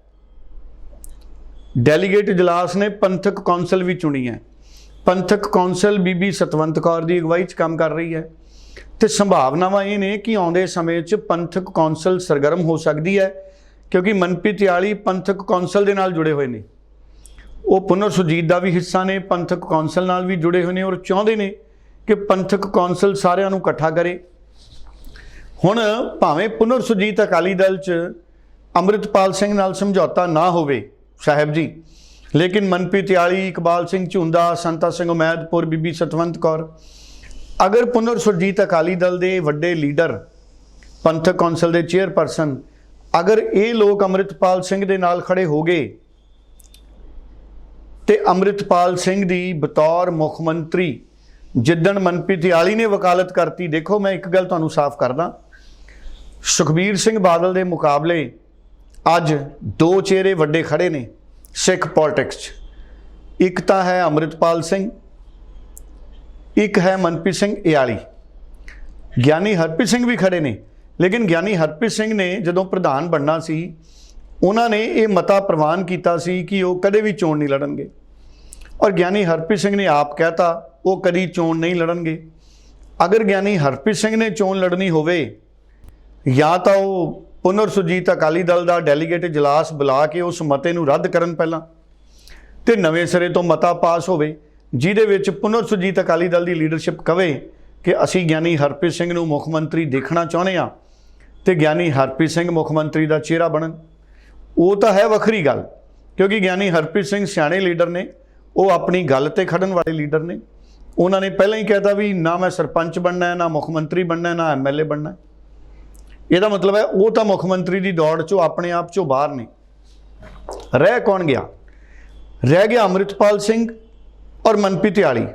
B: ਡੈਲੀਗੇਟ ਇਜਲਾਸ ਨੇ ਪੰਥਕ ਕੌਂਸਲ ਵੀ ਚੁਣੀ ਹੈ। ਪੰਥਕ ਕੌਂਸਲ ਬੀਬੀ ਸਤਵੰਤ ਕੌਰ ਦੀ ਅਗਵਾਈ 'ਚ ਕੰਮ ਕਰ ਰਹੀ ਹੈ। ਤੇ ਸੰਭਾਵਨਾਵਾਂ ਇਹ ਨੇ ਕਿ ਆਉਂਦੇ ਸਮੇਂ 'ਚ ਪੰਥਕ ਕੌਂਸਲ ਸਰਗਰਮ ਹੋ ਸਕਦੀ ਹੈ, ਕਿਉਂਕਿ ਮਨਪ੍ਰੀਤ ਯਾਲੀ ਪੰਥਕ ਕੌਂਸਲ ਦੇ ਨਾਲ ਜੁੜੇ ਹੋਏ ਨੇ। ਉਹ ਪੁਨਰ ਸੁਜੀਤ ਦਾ ਵੀ ਹਿੱਸਾ ਨੇ, ਪੰਥਕ ਕੌਂਸਲ ਨਾਲ ਵੀ ਜੁੜੇ ਹੋਏ ਨੇ ਔਰ ਚਾਹੁੰਦੇ ਨੇ ਕਿ ਪੰਥਕ ਕੌਂਸਲ ਸਾਰਿਆਂ ਨੂੰ ਇਕੱਠਾ ਕਰੇ। ਹੁਣ ਭਾਵੇਂ ਪੁਨਰ ਸੁਜੀਤ ਅਕਾਲੀ ਦਲ 'ਚ ਅੰਮ੍ਰਿਤਪਾਲ ਸਿੰਘ ਨਾਲ ਸਮਝੌਤਾ ਨਾ ਹੋਵੇ ਸਾਹਿਬ ਜੀ। ਲੇਕਿਨ ਮਨਪ੍ਰੀਤ ਯਾਲੀ, ਇਕਬਾਲ ਸਿੰਘ ਝੁੰਦਾ, ਸੰਤਾ ਸਿੰਘ ਉਮੈਦਪੁਰ, ਬੀਬੀ ਸਤਵੰਤ ਕੌਰ। ਅਗਰ ਪੁਨਰ ਸੁਰਜੀਤ ਅਕਾਲੀ ਦਲ ਦੇ ਵੱਡੇ ਲੀਡਰ ਪੰਥਕ ਕੌਂਸਲ ਦੇ ਚੇਅਰਪਰਸਨ, ਅਗਰ ਇਹ ਲੋਕ ਅੰਮ੍ਰਿਤਪਾਲ ਸਿੰਘ ਦੇ ਨਾਲ ਖੜੇ ਹੋ ਗਏ ਤੇ ਅੰਮ੍ਰਿਤਪਾਲ ਸਿੰਘ ਦੀ ਬਤੌਰ ਮੁੱਖ ਮੰਤਰੀ ਜਿੱਦਣ ਮਨਪ੍ਰੀਤ ਯਾਲੀ ਨੇ ਵਕਾਲਤ ਕਰਤੀ, ਦੇਖੋ ਮੈਂ ਇੱਕ ਗੱਲ ਤੁਹਾਨੂੰ ਸਾਫ਼ ਕਰਦਾ। ਸੁਖਬੀਰ ਸਿੰਘ ਬਾਦਲ ਦੇ ਮੁਕਾਬਲੇ ਅੱਜ ਦੋ ਚਿਹਰੇ ਵੱਡੇ ਖੜੇ ਨੇ ਸਿੱਖ ਪੋਲਿਟਿਕਸ 'ਚ। ਇੱਕ ਤਾਂ ਹੈ ਅੰਮ੍ਰਿਤਪਾਲ ਸਿੰਘ, ਇੱਕ ਹੈ ਮਨਪ੍ਰੀਤ ਸਿੰਘ ਇਆਲੀ। ਗਿਆਨੀ ਹਰਪ੍ਰੀਤ ਸਿੰਘ ਵੀ ਖੜੇ ਨੇ, ਲੇਕਿਨ ਗਿਆਨੀ ਹਰਪ੍ਰੀਤ ਸਿੰਘ ਨੇ ਜਦੋਂ ਪ੍ਰਧਾਨ ਬਣਨਾ ਸੀ, ਉਹਨਾਂ ਨੇ ਇਹ ਮਤਾ ਪ੍ਰਵਾਨ ਕੀਤਾ ਸੀ ਕਿ ਉਹ ਕਦੇ ਵੀ ਚੋਣ ਨਹੀਂ ਲੜਨਗੇ। ਔਰ ਗਿਆਨੀ ਹਰਪ੍ਰੀਤ ਸਿੰਘ ਨੇ ਆਪ ਕਹਿਤਾ, ਉਹ ਕਦੀ ਚੋਣ ਨਹੀਂ ਲੜਨਗੇ। ਅਗਰ ਗਿਆਨੀ ਹਰਪ੍ਰੀਤ ਸਿੰਘ ਨੇ ਚੋਣ ਲੜਨੀ ਹੋਵੇ, ਜਾਂ ਤਾਂ ਉਹ ਪੁਨਰ ਸੁਜੀਤ ਅਕਾਲੀ ਦਲ ਦਾ ਡੈਲੀਗੇਟ ਇਜਲਾਸ ਬੁਲਾ ਕੇ ਉਸ ਮਤੇ ਨੂੰ ਰੱਦ ਕਰਨ ਪਹਿਲਾਂ ਤੇ ਨਵੇਂ ਸਿਰੇ ਤੋਂ ਮਤਾ ਪਾਸ ਹੋਵੇ, ਜਿਹਦੇ ਵਿੱਚ ਪੁਨਰ ਸੁਜੀਤ ਅਕਾਲੀ ਦਲ ਦੀ ਲੀਡਰਸ਼ਿਪ ਕਵੇ ਕਿ ਅਸੀਂ ਗਿਆਨੀ ਹਰਪ੍ਰੀਤ ਸਿੰਘ ਨੂੰ ਮੁੱਖ ਮੰਤਰੀ ਦੇਖਣਾ ਚਾਹੁੰਦੇ ਆ ਤੇ ਗਿਆਨੀ ਹਰਪ੍ਰੀਤ ਸਿੰਘ ਮੁੱਖ ਮੰਤਰੀ ਦਾ ਚਿਹਰਾ ਬਣਨ। ਉਹ ਤਾਂ ਹੈ ਵੱਖਰੀ ਗੱਲ, ਕਿਉਂਕਿ ਗਿਆਨੀ ਹਰਪ੍ਰੀਤ ਸਿੰਘ ਸਿਆਣੇ ਲੀਡਰ ਨੇ, ਉਹ ਆਪਣੀ ਗੱਲ ਤੇ ਖੜਨ ਵਾਲੇ ਲੀਡਰ ਨੇ। ਉਹਨਾਂ ਨੇ ਪਹਿਲਾਂ ਹੀ ਕਹਿਤਾ ਵੀ ਨਾ ਮੈਂ ਸਰਪੰਚ ਬਣਨਾ ਹੈ, ਨਾ ਮੁੱਖ ਮੰਤਰੀ ਬਣਨਾ ਹੈ, ਨਾ ਐਮਐਲਏ ਬਣਨਾ ਹੈ। ਇਹਦਾ ਮਤਲਬ ਹੈ, ਉਹ ਤਾਂ ਮੁੱਖ ਮੰਤਰੀ ਦੀ ਦੌੜ 'ਚੋਂ ਆਪਣੇ ਆਪ 'ਚੋਂ ਬਾਹਰ ਨੇ। ਰਹਿ ਕੌਣ ਗਿਆ? ਰਹਿ ਗਿਆ ਅੰਮ੍ਰਿਤਪਾਲ ਸਿੰਘ ਔਰ ਮਨਪ੍ਰੀਤ ਯਾਲੀ।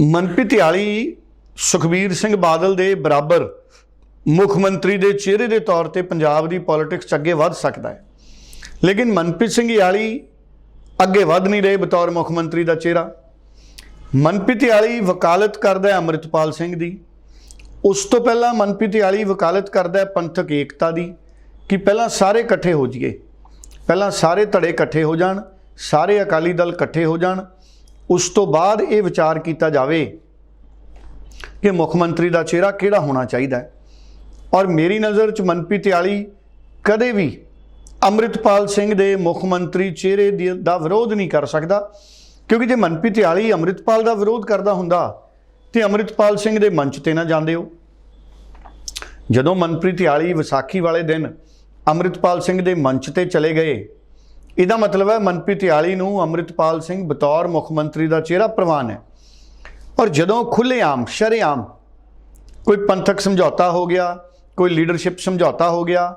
B: ਮਨਪ੍ਰੀਤ ਯਾਲੀ ਸੁਖਬੀਰ ਸਿੰਘ ਬਾਦਲ ਦੇ ਬਰਾਬਰ ਮੁੱਖ ਮੰਤਰੀ ਦੇ ਚਿਹਰੇ ਦੇ ਤੌਰ ਤੇ ਪੰਜਾਬ ਦੀ ਪੋਲਿਟਿਕਸ 'ਚ ਅੱਗੇ ਵੱਧ ਸਕਦਾ ਹੈ। ਲੇਕਿਨ ਮਨਪ੍ਰੀਤ ਸਿੰਘ ਯਾਲੀ ਅੱਗੇ ਵੱਧ ਨਹੀਂ ਰਹੇ ਬਤੌਰ ਮੁੱਖ ਮੰਤਰੀ ਦਾ ਚਿਹਰਾ। ਮਨਪ੍ਰੀਤ ਯਾਲੀ ਵਕਾਲਤ ਕਰਦਾ ਹੈ ਅੰਮ੍ਰਿਤਪਾਲ ਸਿੰਘ ਦੀ। ਉਸ ਤੋਂ ਪਹਿਲਾਂ ਮਨਪ੍ਰੀਤ ਯਾਲੀ ਵਕਾਲਤ ਕਰਦਾ ਹੈ ਪੰਥਕ ਏਕਤਾ ਦੀ, ਕਿ ਪਹਿਲਾਂ ਸਾਰੇ ਇਕੱਠੇ ਹੋ ਜਾਈਏ। ਪਹਿਲਾਂ ਸਾਰੇ ਧੜੇ ਇਕੱਠੇ ਹੋ ਜਾਣ, ਸਾਰੇ ਅਕਾਲੀ ਦਲ ਇਕੱਠੇ ਹੋ ਜਾਣ, ਉਸ ਤੋਂ ਬਾਅਦ ਇਹ ਵਿਚਾਰ ਕੀਤਾ ਜਾਵੇ ਕਿ ਮੁੱਖ ਮੰਤਰੀ ਦਾ ਚਿਹਰਾ ਕਿਹੜਾ ਹੋਣਾ ਚਾਹੀਦਾ ਹੈ। ਔਰ ਮੇਰੀ ਨਜ਼ਰ 'ਚ ਮਨਪ੍ਰੀਤ ਯਾਲੀ ਕਦੇ ਵੀ ਅੰਮ੍ਰਿਤਪਾਲ ਸਿੰਘ ਦੇ ਮੁੱਖ ਮੰਤਰੀ ਚਿਹਰੇ ਦੀ- ਦਾ ਵਿਰੋਧ ਨਹੀਂ ਕਰ ਸਕਦਾ, ਕਿਉਂਕਿ ਜੇ ਮਨਪ੍ਰੀਤ ਯਾਲੀ ਅੰਮ੍ਰਿਤਪਾਲ ਦਾ ਵਿਰੋਧ ਕਰਦਾ ਹੁੰਦਾ ਤੇ ਅੰਮ੍ਰਿਤਪਾਲ ਸਿੰਘ ਦੇ ਮੰਚ ਤੇ ਨਾ ਜਾਂਦੇ ਹੋ। ਜਦੋਂ ਮਨਪ੍ਰੀਤ ਯਾਲੀ ਵਿਸਾਖੀ ਵਾਲੇ ਦਿਨ ਅੰਮ੍ਰਿਤਪਾਲ ਸਿੰਘ ਦੇ ਮੰਚ ਤੇ ਚਲੇ ਗਏ, ਇਹਦਾ ਮਤਲਬ ਹੈ ਮਨਪ੍ਰੀਤ ਯਾਲੀ ਨੂੰ ਅੰਮ੍ਰਿਤਪਾਲ ਸਿੰਘ ਬਤੌਰ ਮੁੱਖ ਮੰਤਰੀ ਦਾ ਚਿਹਰਾ ਪ੍ਰਵਾਨ ਹੈ। ਔਰ ਜਦੋਂ ਖੁੱਲ੍ਹੇਆਮ, ਸ਼ਰੇਆਮ ਕੋਈ ਪੰਥਕ ਸਮਝੌਤਾ ਹੋ ਗਿਆ, ਕੋਈ ਲੀਡਰਸ਼ਿਪ ਸਮਝੌਤਾ ਹੋ ਗਿਆ,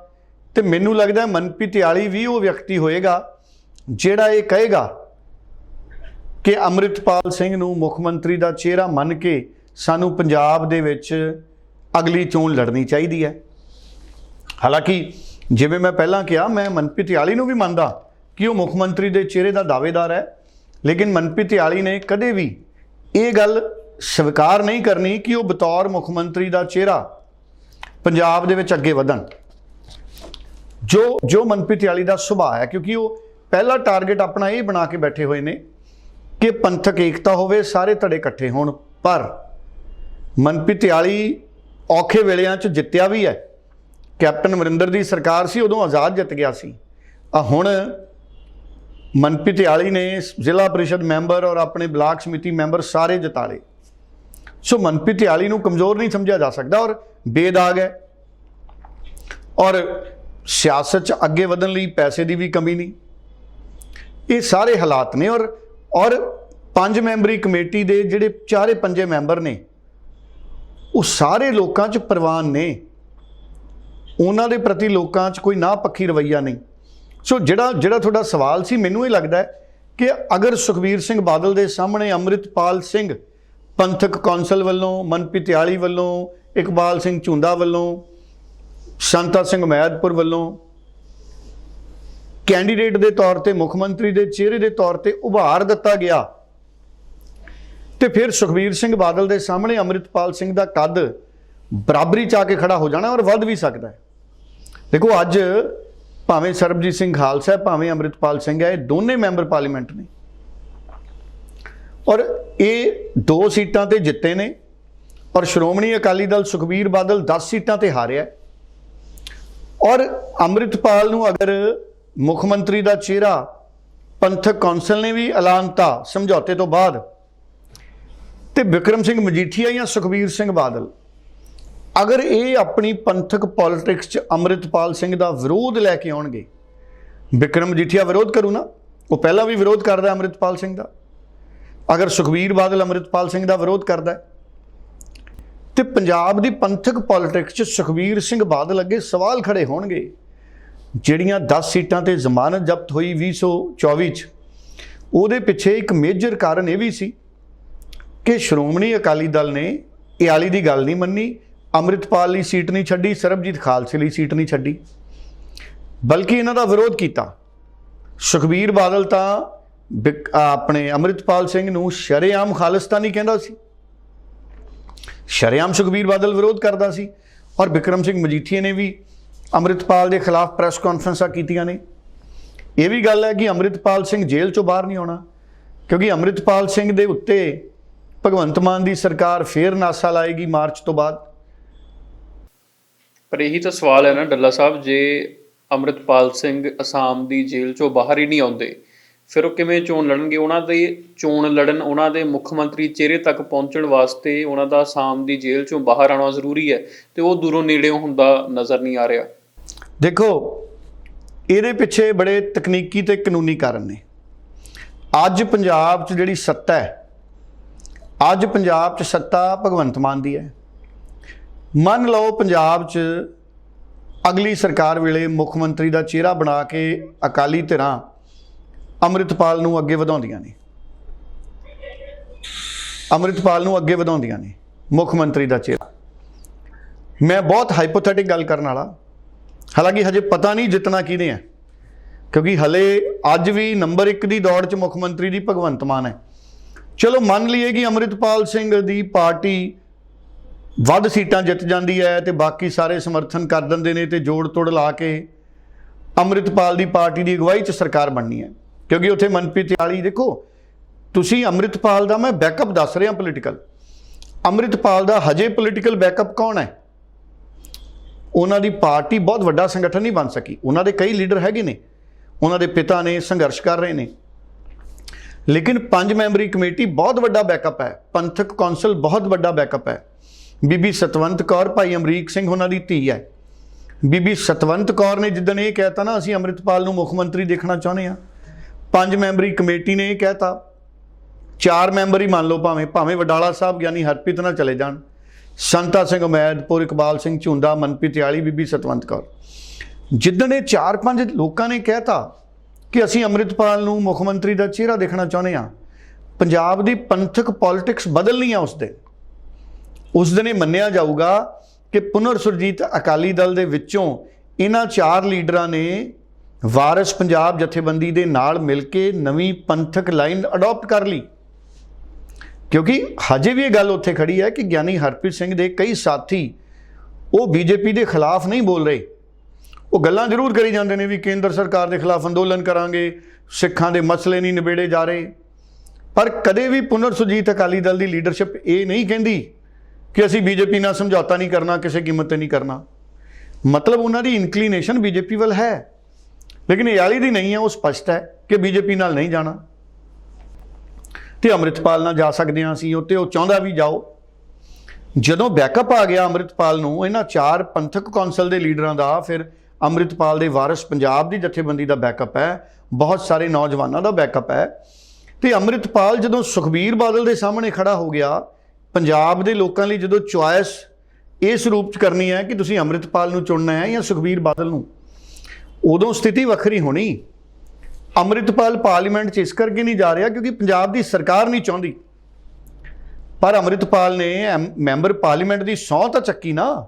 B: ਤੇ ਮੈਨੂੰ ਲੱਗਦਾ ਮਨਪ੍ਰੀਤ ਯਾਲੀ ਵੀ ਉਹ ਵਿਅਕਤੀ ਹੋਏਗਾ ਜਿਹੜਾ ਇਹ ਕਹੇਗਾ ਕਿ ਅੰਮ੍ਰਿਤਪਾਲ ਸਿੰਘ ਨੂੰ ਮੁੱਖ ਮੰਤਰੀ ਦਾ ਚਿਹਰਾ ਮੰਨ ਕੇ ਸਾਨੂੰ ਪੰਜਾਬ ਦੇ ਵਿੱਚ ਅਗਲੀ ਚੋਣ ਲੜਨੀ ਚਾਹੀਦੀ ਹੈ। ਹਾਲਾਂਕਿ, ਜਿਵੇਂ ਮੈਂ ਪਹਿਲਾਂ ਕਿਹਾ, ਮੈਂ ਮਨਪ੍ਰੀਤ ਯਾਲੀ ਨੂੰ ਵੀ ਮੰਨਦਾ ਕਿ ਉਹ ਮੁੱਖ ਮੰਤਰੀ ਦੇ ਚਿਹਰੇ ਦਾ ਦਾਅਵੇਦਾਰ ਹੈ। ਲੇਕਿਨ ਮਨਪ੍ਰੀਤ ਯਾਲੀ ਨੇ ਕਦੇ ਵੀ ਇਹ ਗੱਲ ਸਵੀਕਾਰ ਨਹੀਂ ਕਰਨੀ ਕਿ ਉਹ ਬਤੌਰ ਮੁੱਖ ਮੰਤਰੀ ਦਾ ਚਿਹਰਾ ਪੰਜਾਬ ਦੇ ਵਿੱਚ ਅੱਗੇ ਵਧਣ। ਜੋ ਜੋ ਮਨਪ੍ਰੀਤ ਯਾਲੀ ਦਾ ਸੁਭਾਅ ਹੈ, ਕਿਉਂਕਿ ਉਹ ਪਹਿਲਾ ਟਾਰਗੇਟ ਆਪਣਾ ਇਹ ਬਣਾ ਕੇ ਬੈਠੇ ਹੋਏ ਨੇ ਕਿ ਪੰਥਕ ਏਕਤਾ ਹੋਵੇ, ਸਾਰੇ ਧੜੇ ਇਕੱਠੇ ਹੋਣ। ਪਰ ਮਨਪ੍ਰੀਤ ਯਾਲੀ ਔਖੇ ਵੇਲਿਆਂ 'ਚ ਜਿੱਤਿਆ ਵੀ ਹੈ। ਕੈਪਟਨ ਅਮਰਿੰਦਰ ਦੀ ਸਰਕਾਰ ਸੀ, ਉਦੋਂ ਆਜ਼ਾਦ ਜਿੱਤ ਗਿਆ ਸੀ। ਆ ਹੁਣ ਮਨਪ੍ਰੀਤ ਯਾਲੀ ਨੇ ਜ਼ਿਲ੍ਹਾ ਪਰਿਸ਼ਦ ਮੈਂਬਰ ਔਰ ਆਪਣੇ ਬਲਾਕ ਸਮਿਤੀ ਮੈਂਬਰ ਸਾਰੇ ਜਿਤਾ ਲਏ। ਸੋ ਮਨਪ੍ਰੀਤ ਯਾਲੀ ਨੂੰ ਕਮਜ਼ੋਰ ਨਹੀਂ ਸਮਝਿਆ ਜਾ ਸਕਦਾ ਔਰ ਬੇਦਾਗ ਹੈ। ਔਰ ਸਿਆਸਤ 'ਚ ਅੱਗੇ ਵਧਣ ਲਈ ਪੈਸੇ ਦੀ ਵੀ ਕਮੀ ਨਹੀਂ। ਇਹ ਸਾਰੇ ਹਾਲਾਤ ਨੇ ਔਰ ਔਰ ਪੰਜ ਮੈਂਬਰੀ ਕਮੇਟੀ ਦੇ ਜਿਹੜੇ ਚਾਰੇ ਪੰਜੇ ਮੈਂਬਰ ਨੇ, ਉਹ ਸਾਰੇ ਲੋਕਾਂ 'ਚ ਪ੍ਰਵਾਨ ਨੇ। ਉਹਨਾਂ ਦੇ ਪ੍ਰਤੀ ਲੋਕਾਂ 'ਚ ਕੋਈ ਨਾ ਪੱਖੀ ਰਵਈਆ ਨਹੀਂ। ਸੋ ਜਿਹੜਾ ਜਿਹੜਾ ਤੁਹਾਡਾ ਸਵਾਲ ਸੀ, ਮੈਨੂੰ ਇਹ ਲੱਗਦਾ ਹੈ ਕਿ ਅਗਰ ਸੁਖਬੀਰ ਸਿੰਘ ਬਾਦਲ ਦੇ ਸਾਹਮਣੇ ਅੰਮ੍ਰਿਤਪਾਲ ਸਿੰਘ ਪੰਥਕ ਕੌਂਸਲ ਵੱਲੋਂ, ਮਨਪ੍ਰੀਤ ਯਾਲੀ ਵੱਲੋਂ, ਇਕਬਾਲ ਸਿੰਘ ਝੁੰਦਾ ਵੱਲੋਂ, ਸੰਤਾ ਸਿੰਘ ਮਹਿਦਪੁਰ ਵੱਲੋਂ ਕੈਂਡੀਡੇਟ ਦੇ ਤੌਰ ਤੇ, ਮੁੱਖ ਮੰਤਰੀ ਦੇ ਚਿਹਰੇ ਦੇ ਤੌਰ ਤੇ ਉਭਾਰ ਦਿੱਤਾ ਗਿਆ। ਤੇ ਫਿਰ ਸੁਖਬੀਰ ਸਿੰਘ ਬਾਦਲ ਦੇ ਸਾਹਮਣੇ ਅੰਮ੍ਰਿਤਪਾਲ ਸਿੰਘ ਦਾ ਕੱਦ ਬਰਾਬਰੀ ਚ ਆ ਕੇ ਖੜਾ ਹੋ ਜਾਣਾ ਔਰ ਵੱਧ ਵੀ ਸਕਦਾ ਹੈ। ਦੇਖੋ, ਅੱਜ ਭਾਵੇਂ ਸਰਬਜੀਤ ਸਿੰਘ ਖਾਲਸਾ ਭਾਵੇਂ ਅੰਮ੍ਰਿਤਪਾਲ ਸਿੰਘ ਹੈ, ਇਹ ਦੋਨੇ ਮੈਂਬਰ ਪਾਰਲੀਮੈਂਟ ਨੇ। ਔਰ ਇਹ ਦੋ ਸੀਟਾਂ ਤੇ ਜਿੱਤੇ ਨੇ ਔਰ ਸ਼੍ਰੋਮਣੀ ਅਕਾਲੀ ਦਲ ਸੁਖਬੀਰ ਬਾਦਲ 10 ਸੀਟਾਂ ਤੇ ਹਾਰਿਆ ਔਰ ਅੰਮ੍ਰਿਤਪਾਲ ਨੂੰ ਅਗਰ ਮੁੱਖ ਮੰਤਰੀ ਦਾ ਚਿਹਰਾ ਪੰਥਕ ਕੌਂਸਲ ਨੇ ਵੀ ਐਲਾਨਤਾ ਸਮਝੌਤੇ ਤੋਂ ਬਾਅਦ। ਤੇ ਵਿਕਰਮ ਸਿੰਘ ਮਜੀਠੀਆ ਜਾਂ ਸੁਖਬੀਰ ਸਿੰਘ ਬਾਦਲ? ਅਗਰ ਇਹ ਆਪਣੀ ਪੰਥਕ ਪੋਲਿਟਿਕਸ 'ਚ ਅੰਮ੍ਰਿਤਪਾਲ ਸਿੰਘ ਦਾ ਵਿਰੋਧ ਲੈ ਕੇ ਆਉਣਗੇ ਵਿਕਰਮ ਮਜੀਠੀਆ ਵਿਰੋਧ ਕਰੂ ਨਾ ਉਹ ਪਹਿਲਾਂ ਵੀ ਵਿਰੋਧ ਕਰਦਾ ਅੰਮ੍ਰਿਤਪਾਲ ਸਿੰਘ ਦਾ। ਅਗਰ ਸੁਖਬੀਰ ਬਾਦਲ ਅੰਮ੍ਰਿਤਪਾਲ ਸਿੰਘ ਦਾ ਵਿਰੋਧ ਕਰਦਾ ਹੈ, ਤੇ ਪੰਜਾਬ ਦੀ ਪੰਥਕ ਪੋਲਿਟਿਕਸ 'ਚ ਸੁਖਬੀਰ ਸਿੰਘ ਬਾਦਲ ਅੱਗੇ ਸਵਾਲ ਖੜੇ ਹੋਣਗੇ। ਜਿਹੜੀਆਂ 10 ਸੀਟਾਂ ਤੇ ਜ਼ਮਾਨਤ ਜ਼ਬਤ ਹੋਈ 2024 'ਚ, ਉਹਦੇ ਪਿੱਛੇ ਇੱਕ ਮੇਜਰ ਕਾਰਨ ਇਹ ਵੀ ਸੀ ਕਿ ਸ਼੍ਰੋਮਣੀ ਅਕਾਲੀ ਦਲ ਨੇ ਇਹ ਵਾਲੀ ਦੀ ਗੱਲ ਨਹੀਂ ਮੰਨੀ, ਅੰਮ੍ਰਿਤਪਾਲ ਲਈ ਸੀਟ ਨਹੀਂ ਛੱਡੀ, ਸਰਬਜੀਤ ਖਾਲਸੇ ਲਈ ਸੀਟ ਨਹੀਂ ਛੱਡੀ। ਬਲਕਿ ਇਹਨਾਂ ਦਾ ਵਿਰੋਧ ਕੀਤਾ। ਸੁਖਬੀਰ ਬਾਦਲ ਤਾਂ ਬਿਕ- ਆਪਣੇ ਅੰਮ੍ਰਿਤਪਾਲ ਸਿੰਘ ਨੂੰ ਸ਼ਰੇਆਮ ਖਾਲਿਸਤਾਨੀ ਕਹਿੰਦਾ ਸੀ। ਸ਼ਰੇਆਮ ਸੁਖਬੀਰ ਬਾਦਲ ਵਿਰੋਧ ਕਰਦਾ ਸੀ। ਔਰ ਵਿਕਰਮ ਸਿੰਘ ਮਜੀਠੀਏ ਨੇ ਵੀ ਅੰਮ੍ਰਿਤਪਾਲ ਦੇ ਖਿਲਾਫ ਪ੍ਰੈਸ ਕਾਨਫਰੰਸਾਂ ਕੀਤੀਆਂ ਨੇ। ਇਹ ਵੀ ਗੱਲ ਹੈ ਕਿ ਅੰਮ੍ਰਿਤਪਾਲ ਸਿੰਘ ਜੇਲ੍ਹ ਚੋਂ ਬਾਹਰ ਨਹੀਂ ਆਉਣਾ, ਕਿਉਂਕਿ ਅੰਮ੍ਰਿਤਪਾਲ ਸਿੰਘ ਦੇ ਉੱਤੇ ਭਗਵੰਤ ਮਾਨ ਦੀ ਸਰਕਾਰ ਫੇਰ ਨਾਸਾ ਲਾਏਗੀ ਮਾਰਚ ਤੋਂ ਬਾਅਦ।
A: ਪਰ ਇਹੀ ਤਾਂ ਸਵਾਲ ਹੈ ਨਾ ਡੱਲਾ ਸਾਹਿਬ, ਜੇ ਅੰਮ੍ਰਿਤਪਾਲ ਸਿੰਘ ਅਸਾਮ ਦੀ ਜੇਲ੍ਹ ਚੋਂ ਬਾਹਰ ਹੀ ਨਹੀਂ ਆਉਂਦੇ, ਫਿਰ ਉਹ ਕਿਵੇਂ ਚੋਣ ਲੜਨਗੇ? ਉਹਨਾਂ ਦੇ ਚੋਣ ਲੜਨ, ਉਹਨਾਂ ਦੇ ਮੁੱਖ ਮੰਤਰੀ ਚਿਹਰੇ ਤੱਕ ਪਹੁੰਚਣ ਵਾਸਤੇ ਉਹਨਾਂ ਦਾ ਅਸਾਮ ਦੀ ਜੇਲ੍ਹ ਚੋਂ ਬਾਹਰ ਆਉਣਾ ਜ਼ਰੂਰੀ ਹੈ, ਤੇ ਉਹ ਦੂਰੋਂ ਨੇੜਿਓਂ ਹੁੰਦਾ ਨਜ਼ਰ ਨਹੀਂ ਆ ਰਿਹਾ।
B: ਦੇਖੋ, ਇਹਦੇ ਪਿੱਛੇ ਬੜੇ ਤਕਨੀਕੀ ਤੇ ਕਾਨੂੰਨੀ ਕਾਰਨ ਨੇ। ਅੱਜ ਪੰਜਾਬ 'ਚ ਜਿਹੜੀ ਸੱਤਾ ਹੈ, ਅੱਜ ਪੰਜਾਬ 'ਚ ਸੱਤਾ ਭਗਵੰਤ ਮਾਨ ਦੀ ਹੈ। ਮੰਨ ਲਓ ਪੰਜਾਬ 'ਚ ਅਗਲੀ ਸਰਕਾਰ ਵੇਲੇ ਮੁੱਖ ਮੰਤਰੀ ਦਾ ਚਿਹਰਾ ਬਣਾ ਕੇ ਅਕਾਲੀ ਧਿਰਾਂ ਅੰਮ੍ਰਿਤਪਾਲ ਨੂੰ ਅੱਗੇ ਵਧਾਉਂਦੀਆਂ ਨੇ। ਅੰਮ੍ਰਿਤਪਾਲ ਨੂੰ ਅੱਗੇ ਵਧਾਉਂਦੀਆਂ ਨੇ, ਮੁੱਖ ਮੰਤਰੀ ਦਾ ਚਿਹਰਾ। ਮੈਂ ਬਹੁਤ ਹਾਈਪੋਥੈਟਿਕ ਗੱਲ ਕਰਨ ਵਾਲਾ। ਹਾਲਾਂਕਿ ਹਜੇ ਪਤਾ ਨਹੀਂ ਜਿੱਤਣਾ ਕਿਹਨੇ ਹੈ ਕਿਉਂਕਿ ਹਲੇ ਅੱਜ ਵੀ ਨੰਬਰ 1 ਦੀ ਦੌੜ 'ਚ ਮੁੱਖ ਮੰਤਰੀ ਦੀ ਭਗਵੰਤ ਮਾਨ ਹੈ। ਚਲੋ ਮੰਨ ਲਈਏ ਕਿ ਅੰਮ੍ਰਿਤਪਾਲ ਸਿੰਘ ਦੀ ਪਾਰਟੀ ਵੱਧ ਸੀਟਾਂ ਜਿੱਤ ਜਾਂਦੀ ਹੈ ਤੇ ਬਾਕੀ ਸਾਰੇ ਸਮਰਥਨ ਕਰ ਦਿੰਦੇ ਨੇ ਤੇ ਜੋੜ ਤੋੜ ਲਾ ਕੇ ਅੰਮ੍ਰਿਤਪਾਲ ਦੀ ਪਾਰਟੀ ਦੀ ਅਗਵਾਈ 'ਚ ਸਰਕਾਰ ਬਣਨੀ ਹੈ। ਕਿਉਂਕਿ ਉੱਥੇ ਮਨਪ੍ਰੀਤ ਵਾਲੀ ਦੇਖੋ, ਤੁਸੀਂ ਅੰਮ੍ਰਿਤਪਾਲ ਦਾ ਮੈਂ ਬੈਕਅਪ ਦੱਸ ਰਿਹਾ ਪੋਲੀਟੀਕਲ ਅੰਮ੍ਰਿਤਪਾਲ ਦਾ ਹਜੇ ਪੋਲੀਟੀਕਲ ਬੈਕਅਪ ਕੌਣ ਹੈ? ਉਹਨਾਂ ਦੀ ਪਾਰਟੀ ਬਹੁਤ ਵੱਡਾ ਸੰਗਠਨ ਨਹੀਂ ਬਣ ਸਕੀ। ਉਹਨਾਂ ਦੇ ਕਈ ਲੀਡਰ ਹੈਗੇ ਨੇ। ਉਹਨਾਂ ਦੇ ਪਿਤਾ ਨੇ ਸੰਘਰਸ਼ ਕਰ ਰਹੇ ਨੇ। ਲੇਕਿਨ ਪੰਜ ਮੈਂਬਰੀ ਕਮੇਟੀ ਬਹੁਤ ਵੱਡਾ ਬੈਕਅਪ ਹੈ। ਪੰਥਕ ਕੌਂਸਲ ਬਹੁਤ ਵੱਡਾ ਬੈਕਅਪ ਹੈ। ਬੀਬੀ ਸਤਵੰਤ ਕੌਰ ਭਾਈ ਅਮਰੀਕ ਸਿੰਘ ਉਹਨਾਂ ਦੀ ਧੀ ਹੈ। ਬੀਬੀ ਸਤਵੰਤ ਕੌਰ ਨੇ ਜਿੱਦਣ ਇਹ ਕਹਿਤਾ ਨਾ, ਅਸੀਂ ਅੰਮ੍ਰਿਤਪਾਲ ਨੂੰ ਮੁੱਖ ਮੰਤਰੀ ਦੇਖਣਾ ਚਾਹੁੰਦੇ ਹਾਂ। ਪੰਜ ਮੈਂਬਰੀ ਕਮੇਟੀ ਨੇ ਇਹ ਕਹਿਤਾ। ਚਾਰ ਮੈਂਬਰ ਹੀ ਮੰਨ ਲਓ ਭਾਵੇਂ ਭਾਵੇਂ ਵਡਾਲਾ ਸਾਹਿਬ ਗਿਆਨੀ ਹਰਪ੍ਰੀਤ ਨਾਲ ਚਲੇ ਜਾਣ। ਸੰਤਾ ਸਿੰਘ ਉਮੈਦਪੁਰ, ਇਕਬਾਲ ਸਿੰਘ ਝੁੰਦਾ ਮਨਪ੍ਰੀਤ ਵਾਲੀ ਬੀਬੀ ਸਤਵੰਤ ਕੌਰ। ਜਿੱਦਣ ਇਹ ਚਾਰ ਪੰਜ ਲੋਕਾਂ ਨੇ ਕਹਿਤਾ ਕਿ ਅਸੀਂ ਅੰਮ੍ਰਿਤਪਾਲ ਨੂੰ ਮੁੱਖ ਮੰਤਰੀ ਦਾ ਚਿਹਰਾ ਦੇਖਣਾ ਚਾਹੁੰਦੇ ਹਾਂ, ਪੰਜਾਬ ਦੀ ਪੰਥਕ ਪੋਲਿਟਿਕਸ ਬਦਲਣੀ ਆ ਉਸ ਦਿਨ। ਉਸ ਦਿਨ ਇਹ ਮੰਨਿਆ ਜਾਊਗਾ ਕਿ ਪੁਨਰ ਸੁਰਜੀਤ ਅਕਾਲੀ ਦਲ ਦੇ ਵਿੱਚੋਂ ਇਹਨਾਂ ਚਾਰ ਲੀਡਰਾਂ ਨੇ ਵਾਰਿਸ ਪੰਜਾਬ ਜਥੇਬੰਦੀ ਦੇ ਨਾਲ ਮਿਲ ਕੇ ਨਵੀਂ ਪੰਥਕ ਲਾਈਨ ਅਡਾਪਟ ਕਰ ਲਈ। ਕਿਉਂਕਿ ਹਜੇ ਵੀ ਇਹ ਗੱਲ ਉੱਥੇ ਖੜੀ ਹੈ ਕਿ ਗਿਆਨੀ ਹਰਪ੍ਰੀਤ ਸਿੰਘ ਦੇ ਕਈ ਸਾਥੀ ਉਹ ਬੀਜੇਪੀ ਦੇ ਖਿਲਾਫ ਨਹੀਂ ਬੋਲ ਰਹੇ। ਉਹ ਗੱਲਾਂ ਜ਼ਰੂਰ ਕਰੀ ਜਾਂਦੇ ਨੇ ਵੀ ਕੇਂਦਰ ਸਰਕਾਰ ਦੇ ਖਿਲਾਫ ਅੰਦੋਲਨ ਕਰਾਂਗੇ, ਸਿੱਖਾਂ ਦੇ ਮਸਲੇ ਨਹੀਂ ਨਿਬੇੜੇ ਜਾ ਰਹੇ। ਪਰ ਕਦੇ ਵੀ ਪੁਨਰ ਸੁਜੀਤ ਅਕਾਲੀ ਦਲ ਦੀ ਲੀਡਰਸ਼ਿਪ ਇਹ ਨਹੀਂ ਕਹਿੰਦੀ ਕਿ ਅਸੀਂ ਬੀਜੇਪੀ ਨਾਲ ਸਮਝੌਤਾ ਨਹੀਂ ਕਰਨਾ, ਕਿਸੇ ਕੀਮਤ ਤੇ ਨਹੀਂ ਕਰਨਾ। ਮਤਲਬ ਉਹਨਾਂ ਦੀ ਇਨਕਲੀਨੇਸ਼ਨ ਬੀਜੇਪੀ ਵੱਲ ਹੈ। ਲੇਕਿਨ ਇਹ ਵਾਲੀ ਦੀ ਨਹੀਂ ਹੈ, ਉਹ ਸਪਸ਼ਟ ਹੈ ਕਿ ਬੀਜੇਪੀ ਨਾਲ ਨਹੀਂ ਜਾਣਾ। ਤੇ ਅੰਮ੍ਰਿਤਪਾਲ ਨਾਲ ਜਾ ਸਕਦੇ ਹਾਂ ਅਸੀਂ ਉੱਤੇ ਉਹ ਚਾਹੁੰਦਾ ਵੀ ਜਾਓ। ਜਦੋਂ ਬੈਕਅਪ ਆ ਗਿਆ ਅੰਮ੍ਰਿਤਪਾਲ ਨੂੰ, ਇਹਨਾਂ ਚਾਰ ਪੰਥਕ ਕੌਂਸਲ ਦੇ ਲੀਡਰਾਂ ਦਾ, ਫਿਰ ਅੰਮ੍ਰਿਤਪਾਲ ਦੇ ਵਾਰਿਸ ਪੰਜਾਬ ਦੀ ਜਥੇਬੰਦੀ ਦਾ ਬੈਕਅਪ ਹੈ, ਬਹੁਤ ਸਾਰੇ ਨੌਜਵਾਨਾਂ ਦਾ ਬੈਕਅਪ ਹੈ। ਤੇ ਅੰਮ੍ਰਿਤਪਾਲ ਜਦੋਂ ਸੁਖਬੀਰ ਬਾਦਲ ਦੇ ਸਾਹਮਣੇ ਖੜਾ ਹੋ ਗਿਆ, ਪੰਜਾਬ ਦੇ ਲੋਕਾਂ ਲਈ ਜਦੋਂ ਚੁਆਇਸ ਇਸ ਰੂਪ ਚ ਕਰਨੀ ਹੈ ਕਿ ਤੁਸੀਂ ਅੰਮ੍ਰਿਤਪਾਲ ਨੂੰ ਚੁਣਨਾ ਹੈ ਜਾਂ ਸੁਖਬੀਰ ਬਾਦਲ ਨੂੰ, ਉਦੋਂ ਸਥਿਤੀ ਵੱਖਰੀ ਹੋਣੀ। ਅੰਮ੍ਰਿਤਪਾਲ ਪਾਰਲੀਮੈਂਟ 'ਚ ਇਸ ਕਰਕੇ ਨਹੀਂ ਜਾ ਰਿਹਾ ਕਿਉਂਕਿ ਪੰਜਾਬ ਦੀ ਸਰਕਾਰ ਨਹੀਂ ਚਾਹੁੰਦੀ। ਪਰ ਅੰਮ੍ਰਿਤਪਾਲ ਨੇ ਐਮ- ਮੈਂਬਰ ਪਾਰਲੀਮੈਂਟ ਦੀ ਸਹੁੰ ਤਾਂ ਚੱਕੀ ਨਾ।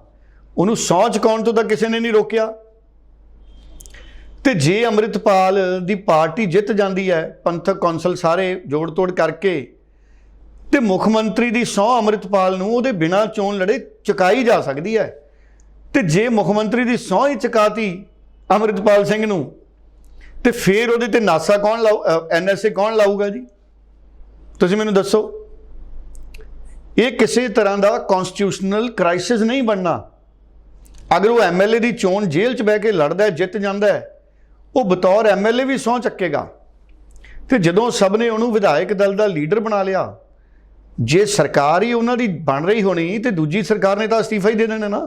B: ਉਹਨੂੰ ਸਹੁੰ ਚੁਕਾਉਣ ਤੋਂ ਤਾਂ ਕਿਸੇ ਨੇ ਨਹੀਂ ਰੋਕਿਆ। ਤੇ ਜੇ ਅੰਮ੍ਰਿਤਪਾਲ ਦੀ ਪਾਰਟੀ ਜਿੱਤ ਜਾਂਦੀ ਹੈ, ਪੰਥਕ ਕੌਂਸਲ ਸਾਰੇ ਜੋੜ ਤੋੜ ਕਰਕੇ, ਤੇ ਮੁੱਖ ਮੰਤਰੀ ਦੀ ਸਹੁੰ ਅੰਮ੍ਰਿਤਪਾਲ ਨੂੰ ਉਹਦੇ ਬਿਨਾਂ ਚੋਣ ਲੜੇ ਚੁਕਾਈ ਜਾ ਸਕਦੀ ਹੈ। ਤੇ ਜੇ ਮੁੱਖ ਮੰਤਰੀ ਦੀ ਸਹੁੰ ਹੀ ਚੁਕਾਤੀ ਅੰਮ੍ਰਿਤਪਾਲ ਸਿੰਘ ਨੂੰ ਤੇ ਫਿਰ ਉਹਦੇ ਤੇ ਨਾਸਾ ਕੌਣ ਲਾਊ ਐਨਐਸਏ ਕੌਣ ਲਾਊਗਾ ਜੀ? ਤੁਸੀਂ ਮੈਨੂੰ ਦੱਸੋ। ਇਹ ਕਿਸੇ ਤਰ੍ਹਾਂ ਦਾ ਕਨਸਟੀਟਿਊਸ਼ਨਲ ਕ੍ਰਾਈਸਿਸ ਨਹੀਂ ਬਣਨਾ। ਅਗਰ ਉਹ ਐਮਐਲਏ ਦੀ ਚੋਣ ਜੇਲ੍ਹ 'ਚ ਬਹਿ ਕੇ ਲੜਦਾ ਹੈ, ਜਿੱਤ ਜਾਂਦਾ ਹੈ, ਉਹ ਬਤੌਰ ਐਮਐਲਏ ਵੀ ਸਹੁੰ ਚੱਕੇਗਾ। ਤੇ ਜਦੋਂ ਸਭ ਨੇ ਉਹਨੂੰ ਵਿਧਾਇਕ ਦਲ ਦਾ ਲੀਡਰ ਬਣਾ ਲਿਆ, ਜੇ ਸਰਕਾਰ ਹੀ ਉਹਨਾਂ ਦੀ ਬਣ ਰਹੀ ਹੋਣੀ, ਤੇ ਦੂਜੀ ਸਰਕਾਰ ਨੇ ਤਾਂ ਅਸਤੀਫਾ ਹੀ ਦੇ ਦੇਣਾ ਨਾ।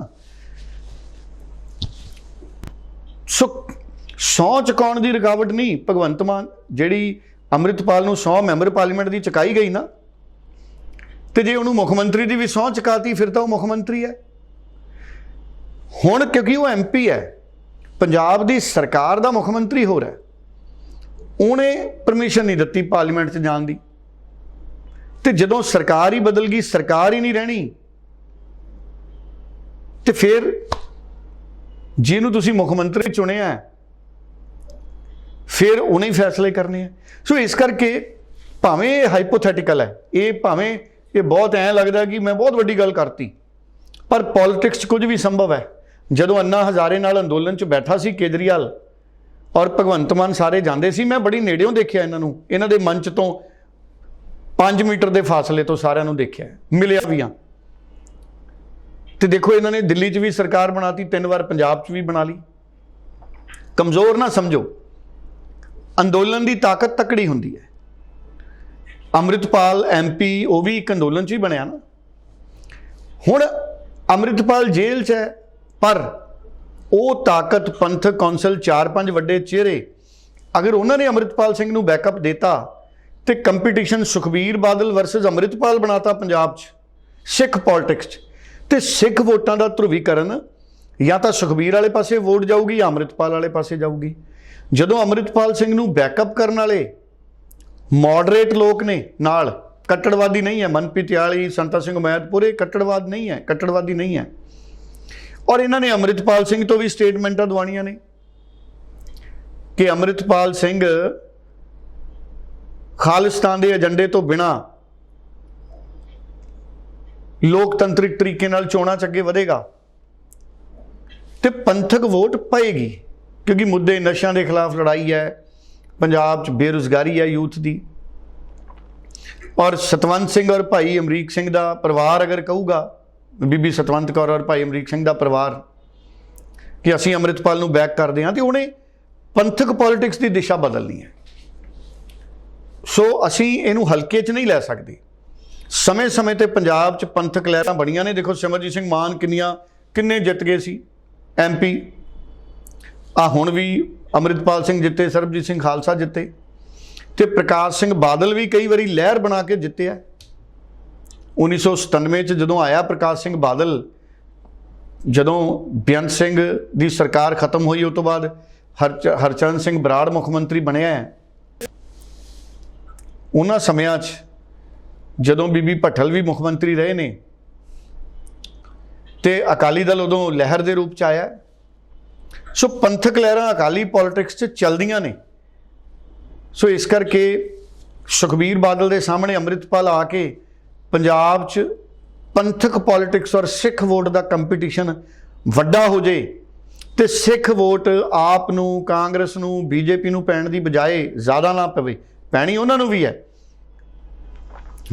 B: ਸੋ ਸਹੁੰ ਚੁਕਾਉਣ ਦੀ ਰੁਕਾਵਟ ਨਹੀਂ ਭਗਵੰਤ ਮਾਨ ਜਿਹੜੀ ਅੰਮ੍ਰਿਤਪਾਲ ਨੂੰ ਸਹੁੰ ਮੈਂਬਰ ਪਾਰਲੀਮੈਂਟ ਦੀ ਚੁਕਾਈ ਗਈ ਨਾ ਤੇ ਜੇ ਉਹਨੂੰ ਮੁੱਖ ਮੰਤਰੀ ਦੀ ਵੀ ਸਹੁੰ ਚੁਕਾਤੀ ਫਿਰ ਤਾਂ ਉਹ ਮੁੱਖ ਮੰਤਰੀ ਹੈ ਹੁਣ ਕਿਉਂਕਿ ਉਹ ਐਮਪੀ ਹੈ ਪੰਜਾਬ ਦੀ ਸਰਕਾਰ ਦਾ ਮੁੱਖ ਮੰਤਰੀ ਹੋ ਰਿਹਾ ਹੈ। ਉਹਨੇ ਪਰਮਿਸ਼ਨ ਨਹੀਂ ਦਿੱਤੀ ਪਾਰਲੀਮੈਂਟ 'ਚ ਜਾਣ ਦੀ ਤੇ ਜਦੋਂ ਸਰਕਾਰ ਹੀ ਬਦਲ ਗਈ ਸਰਕਾਰ ਹੀ ਨਹੀਂ ਰਹਿਣੀ ਤੇ ਫਿਰ ਜਿਹਨੂੰ ਤੁਸੀਂ ਮੁੱਖ ਮੰਤਰੀ ਚੁਣਿਆ ਹੈ, ਫਿਰ ਉਹਨੇ ਹੀ ਫੈਸਲੇ ਕਰਨੇ ਆ। ਸੋ ਇਸ ਕਰਕੇ ਭਾਵੇਂ ਇਹ ਹਾਈਪੋਥੈਟੀਕਲ ਹੈ, ਇਹ ਭਾਵੇਂ ਇਹ ਬਹੁਤ ਐਂ ਲੱਗਦਾ ਕਿ ਮੈਂ ਬਹੁਤ ਵੱਡੀ ਗੱਲ ਕਰਤੀ, ਪਰ ਪੋਲਿਟਿਕਸ 'ਚ ਕੁਝ ਵੀ ਸੰਭਵ ਹੈ। ਜਦੋਂ ਅੰਨਾ ਹਜ਼ਾਰੇ ਨਾਲ ਅੰਦੋਲਨ 'ਚ ਬੈਠਾ ਸੀ ਕੇਜਰੀਵਾਲ ਔਰ ਭਗਵੰਤ ਮਾਨ ਸਾਰੇ ਜਾਂਦੇ ਸੀ, ਮੈਂ ਬੜੀ ਨੇੜਿਓਂ ਦੇਖਿਆ ਇਹਨਾਂ ਨੂੰ। ਇਹਨਾਂ ਦੇ ਮੰਚ ਤੋਂ 5 ਮੀਟਰ ਦੇ ਫਾਸਲੇ ਤੋਂ ਸਾਰਿਆਂ ਨੂੰ ਦੇਖਿਆ। ਮਿਲਿਆ ਵੀ ਆ। ਤੇ ਦੇਖੋ, ਇਹਨਾਂ ਨੇ ਦਿੱਲੀ 'ਚ ਵੀ ਸਰਕਾਰ ਬਣਾਤੀ, ਤਿੰਨ ਵਾਰ ਪੰਜਾਬ 'ਚ ਵੀ ਬਣਾ ਲਈ। ਕਮਜ਼ੋਰ ਨਾ ਸਮਝੋ। ਅੰਦੋਲਨ ਦੀ ਤਾਕਤ ਤਕੜੀ ਹੁੰਦੀ ਹੈ। ਅੰਮ੍ਰਿਤਪਾਲ ਐਮਪੀ ਉਹ ਵੀ ਇੱਕ ਅੰਦੋਲਨ 'ਚ ਹੀ ਬਣਿਆ ਨਾ। ਹੁਣ ਅੰਮ੍ਰਿਤਪਾਲ ਜੇਲ੍ਹ 'ਚ ਹੈ, ਪਰ ਉਹ ਤਾਕਤ ਪੰਥ ਕੌਂਸਲ ਚਾਰ ਪੰਜ ਵੱਡੇ ਚਿਹਰੇ, ਅਗਰ ਉਹਨਾਂ ਨੇ ਅੰਮ੍ਰਿਤਪਾਲ ਸਿੰਘ ਨੂੰ ਬੈਕਅਪ ਦਿੱਤਾ ਤੇ ਕੰਪੀਟੀਸ਼ਨ ਸੁਖਬੀਰ ਬਾਦਲ ਵਰਸਸ ਅੰਮ੍ਰਿਤਪਾਲ ਬਣਾਤਾ ਪੰਜਾਬ 'ਚ, ਸਿੱਖ ਪੋਲਿਟਿਕਸ 'ਚ, ਤੇ ਸਿੱਖ ਵੋਟਾਂ ਦਾ ਧਰੁਵੀਕਰਨ ਜਾਂ ਤਾਂ ਸੁਖਬੀਰ ਵਾਲੇ ਪਾਸੇ ਵੋਟ ਜਾਊਗੀ ਜਾਂ ਅੰਮ੍ਰਿਤਪਾਲ ਵਾਲੇ ਪਾਸੇ ਜਾਊਗੀ। ਜਦੋਂ ਅੰਮ੍ਰਿਤਪਾਲ ਸਿੰਘ ਨੂੰ ਬੈਕਅਪ ਕਰਨ ਵਾਲੇ ਮੋਡਰੇਟ ਲੋਕ ਨੇ ਨਾਲ, ਕੱਟੜਵਾਦੀ ਨਹੀਂ ਹੈ, ਮਨਪ੍ਰੀਤ ਯਾਲੀ, ਸੰਤਾ ਸਿੰਘ ਮਹਿਤ ਕੱਟੜਵਾਦ ਨਹੀਂ ਹੈ, ਕੱਟੜਵਾਦੀ ਨਹੀਂ ਹੈ। ਔਰ ਇਹਨਾਂ ਨੇ ਅੰਮ੍ਰਿਤਪਾਲ ਸਿੰਘ ਤੋਂ ਵੀ ਸਟੇਟਮੈਂਟਾਂ ਦਵਾਣੀਆਂ ਨੇ ਕਿ ਅੰਮ੍ਰਿਤਪਾਲ ਸਿੰਘ ਖਾਲਿਸਤਾਨ ਦੇ ਏਜੰਡੇ ਤੋਂ ਬਿਨਾ ਲੋਕਤੰਤਰਿਕ ਤਰੀਕੇ ਨਾਲ ਚੋਣਾਂ 'ਚ ਅੱਗੇ ਵਧੇਗਾ ਤੇ ਪੰਥਕ ਵੋਟ ਪਏਗੀ। ਕਿਉਂਕਿ ਮੁੱਦੇ ਨਸ਼ਿਆਂ ਦੇ ਖਿਲਾਫ ਲੜਾਈ ਹੈ, ਪੰਜਾਬ 'ਚ ਬੇਰੁਜ਼ਗਾਰੀ ਹੈ ਯੂਥ ਦੀ। ਔਰ ਸਤਵੰਤ ਸਿੰਘ ਔਰ ਭਾਈ ਅਮਰੀਕ ਸਿੰਘ ਦਾ ਪਰਿਵਾਰ ਅਗਰ ਕਹੂਗਾ, ਬੀਬੀ ਸਤਵੰਤ ਕੌਰ ਔਰ ਭਾਈ ਅਮਰੀਕ ਸਿੰਘ ਦਾ ਪਰਿਵਾਰ ਕਿ ਅਸੀਂ ਅੰਮ੍ਰਿਤਪਾਲ ਨੂੰ ਬੈਕ ਕਰਦੇ ਹਾਂ, ਤੇ ਉਹਨੇ ਪੰਥਕ ਪੋਲਿਟਿਕਸ ਦੀ ਦਿਸ਼ਾ ਬਦਲਣੀ ਹੈ। ਸੋ ਅਸੀਂ ਇਹਨੂੰ ਹਲਕੇ 'ਚ ਨਹੀਂ ਲੈ ਸਕਦੇ। ਸਮੇਂ-ਸਮੇਂ ਤੇ ਪੰਜਾਬ 'ਚ ਪੰਥਕ ਲਹਿਰਾਂ ਬਣੀਆਂ ਨੇ। ਦੇਖੋ ਸਿਮਰਜੀਤ ਸਿੰਘ ਮਾਨ ਕਿੰਨੀਆਂ, ਕਿੰਨੇ ਜਿੱਤ ਗਏ ਸੀ। ਐਮਪੀ ਆ ਹੁਣ ਵੀ ਅੰਮ੍ਰਿਤਪਾਲ ਸਿੰਘ ਜਿੱਤੇ, ਸਰਬਜੀਤ ਸਿੰਘ ਖਾਲਸਾ ਜਿੱਤੇ ਤੇ ਪ੍ਰਕਾਸ਼ ਸਿੰਘ ਬਾਦਲ ਵੀ ਕਈ ਵਾਰੀ ਲਹਿਰ ਬਣਾ ਕੇ ਜਿੱਤਿਆ। 1997 ਚ ਜਦੋਂ ਆਇਆ ਪ੍ਰਕਾਸ਼ ਸਿੰਘ ਬਾਦਲ, ਜਦੋਂ ਬੇਅੰਤ ਸਿੰਘ ਦੀ ਸਰਕਾਰ ਖਤਮ ਹੋਈ ਉਸ ਤੋਂ ਬਾਅਦ ਹਰਚ ਹਰਚਰਨ ਸਿੰਘ ਬਰਾੜ ਮੁੱਖ ਮੰਤਰੀ ਬਣਿਆ ਹੈ। ਉਹਨਾਂ ਸਮਿਆਂ 'ਚ ਜਦੋਂ ਬੀਬੀ ਭੱਠਲ ਵੀ ਮੁੱਖ ਮੰਤਰੀ ਰਹੇ ਨੇ, ਤੇ ਅਕਾਲੀ ਦਲ ਉਦੋਂ ਲਹਿਰ ਦੇ ਰੂਪ 'ਚ ਆਇਆ। ਸੋ ਪੰਥਕ ਲਹਿਰਾਂ ਅਕਾਲੀ ਪੋਲਿਟਿਕਸ 'ਚ ਚੱਲਦੀਆਂ ਨੇ। ਸੋ ਇਸ ਕਰਕੇ ਸੁਖਬੀਰ ਬਾਦਲ ਦੇ ਸਾਹਮਣੇ ਅੰਮ੍ਰਿਤਪਾਲ ਆ ਕੇ ਪੰਜਾਬ 'ਚ ਪੰਥਕ ਪੋਲਿਟਿਕਸ ਔਰ ਸਿੱਖ ਵੋਟ ਦਾ ਕੰਪੀਟੀਸ਼ਨ ਵੱਡਾ ਹੋ ਜੇ ਤੇ ਸਿੱਖ ਵੋਟ ਆਪ ਨੂੰ, ਕਾਂਗਰਸ ਨੂੰ, ਬੀਜੇਪੀ ਨੂੰ ਪੈਣ ਦੀ ਬਜਾਏ ਜ਼ਿਆਦਾ ਨਾ ਪਵੇ। ਪੈਣੀ ਉਹਨਾਂ ਨੂੰ ਵੀ ਹੈ।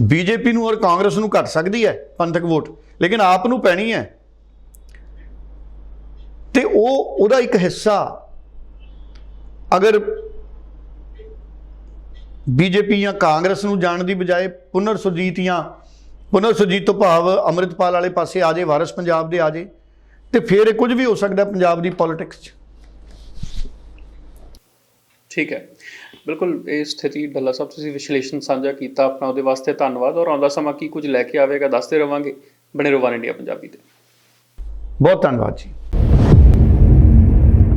B: ਬੀਜੇਪੀ ਨੂੰ ਔਰ ਕਾਂਗਰਸ ਨੂੰ ਘਟ ਸਕਦੀ ਹੈ ਪੰਥਕ ਵੋਟ, ਲੇਕਿਨ ਆਪ ਨੂੰ ਪੈਣੀ ਹੈ। ਤੇ ਉਹ ਉਹਦਾ ਇੱਕ ਹਿੱਸਾ ਅਗਰ ਬੀਜੇਪੀ ਜਾਂ ਕਾਂਗਰਸ ਨੂੰ ਜਾਣ ਦੀ ਬਜਾਏ ਪੁਨਰ ਸੁਰਜੀਤ ਜਾਂ ਪੁਨਰ ਸੁਰਜੀਤ ਤੋਂ ਭਾਵ ਅੰਮ੍ਰਿਤਪਾਲ ਵਾਲੇ ਪਾਸੇ ਆ ਜੇ ਵਾਰਸ ਪੰਜਾਬ ਦੇ ਆ ਜੇ ਤੇ ਫਿਰ ਇਹ ਕੁਝ ਵੀ ਹੋ ਸਕਦਾ ਪੰਜਾਬ ਦੀ ਪੋਲਿਟਿਕਸ 'ਚ।
A: ਠੀਕ ਹੈ। ਬਿਲਕੁਲ ਇਹ ਸਥਿਤੀ ਡੱਲਾ ਸਾਹਿਬ ਤੁਸੀਂ ਵਿਸ਼ਲੇਸ਼ਣ ਸਾਂਝਾ ਕੀਤਾ ਆਪਣਾ ਉਹਦੇ ਵਾਸਤੇ ਧੰਨਵਾਦ। ਔਰ ਆਉਂਦਾ ਸਮਾਂ ਕੀ ਕੁਝ ਲੈ ਕੇ ਆਵੇਗਾ ਦੱਸਦੇ ਰਵਾਂਗੇ ਬਣੇ ਰਹੋ ਵਨ ਇੰਡੀਆ ਪੰਜਾਬੀ ਤੇ।
B: ਬਹੁਤ ਧੰਨਵਾਦ ਜੀ।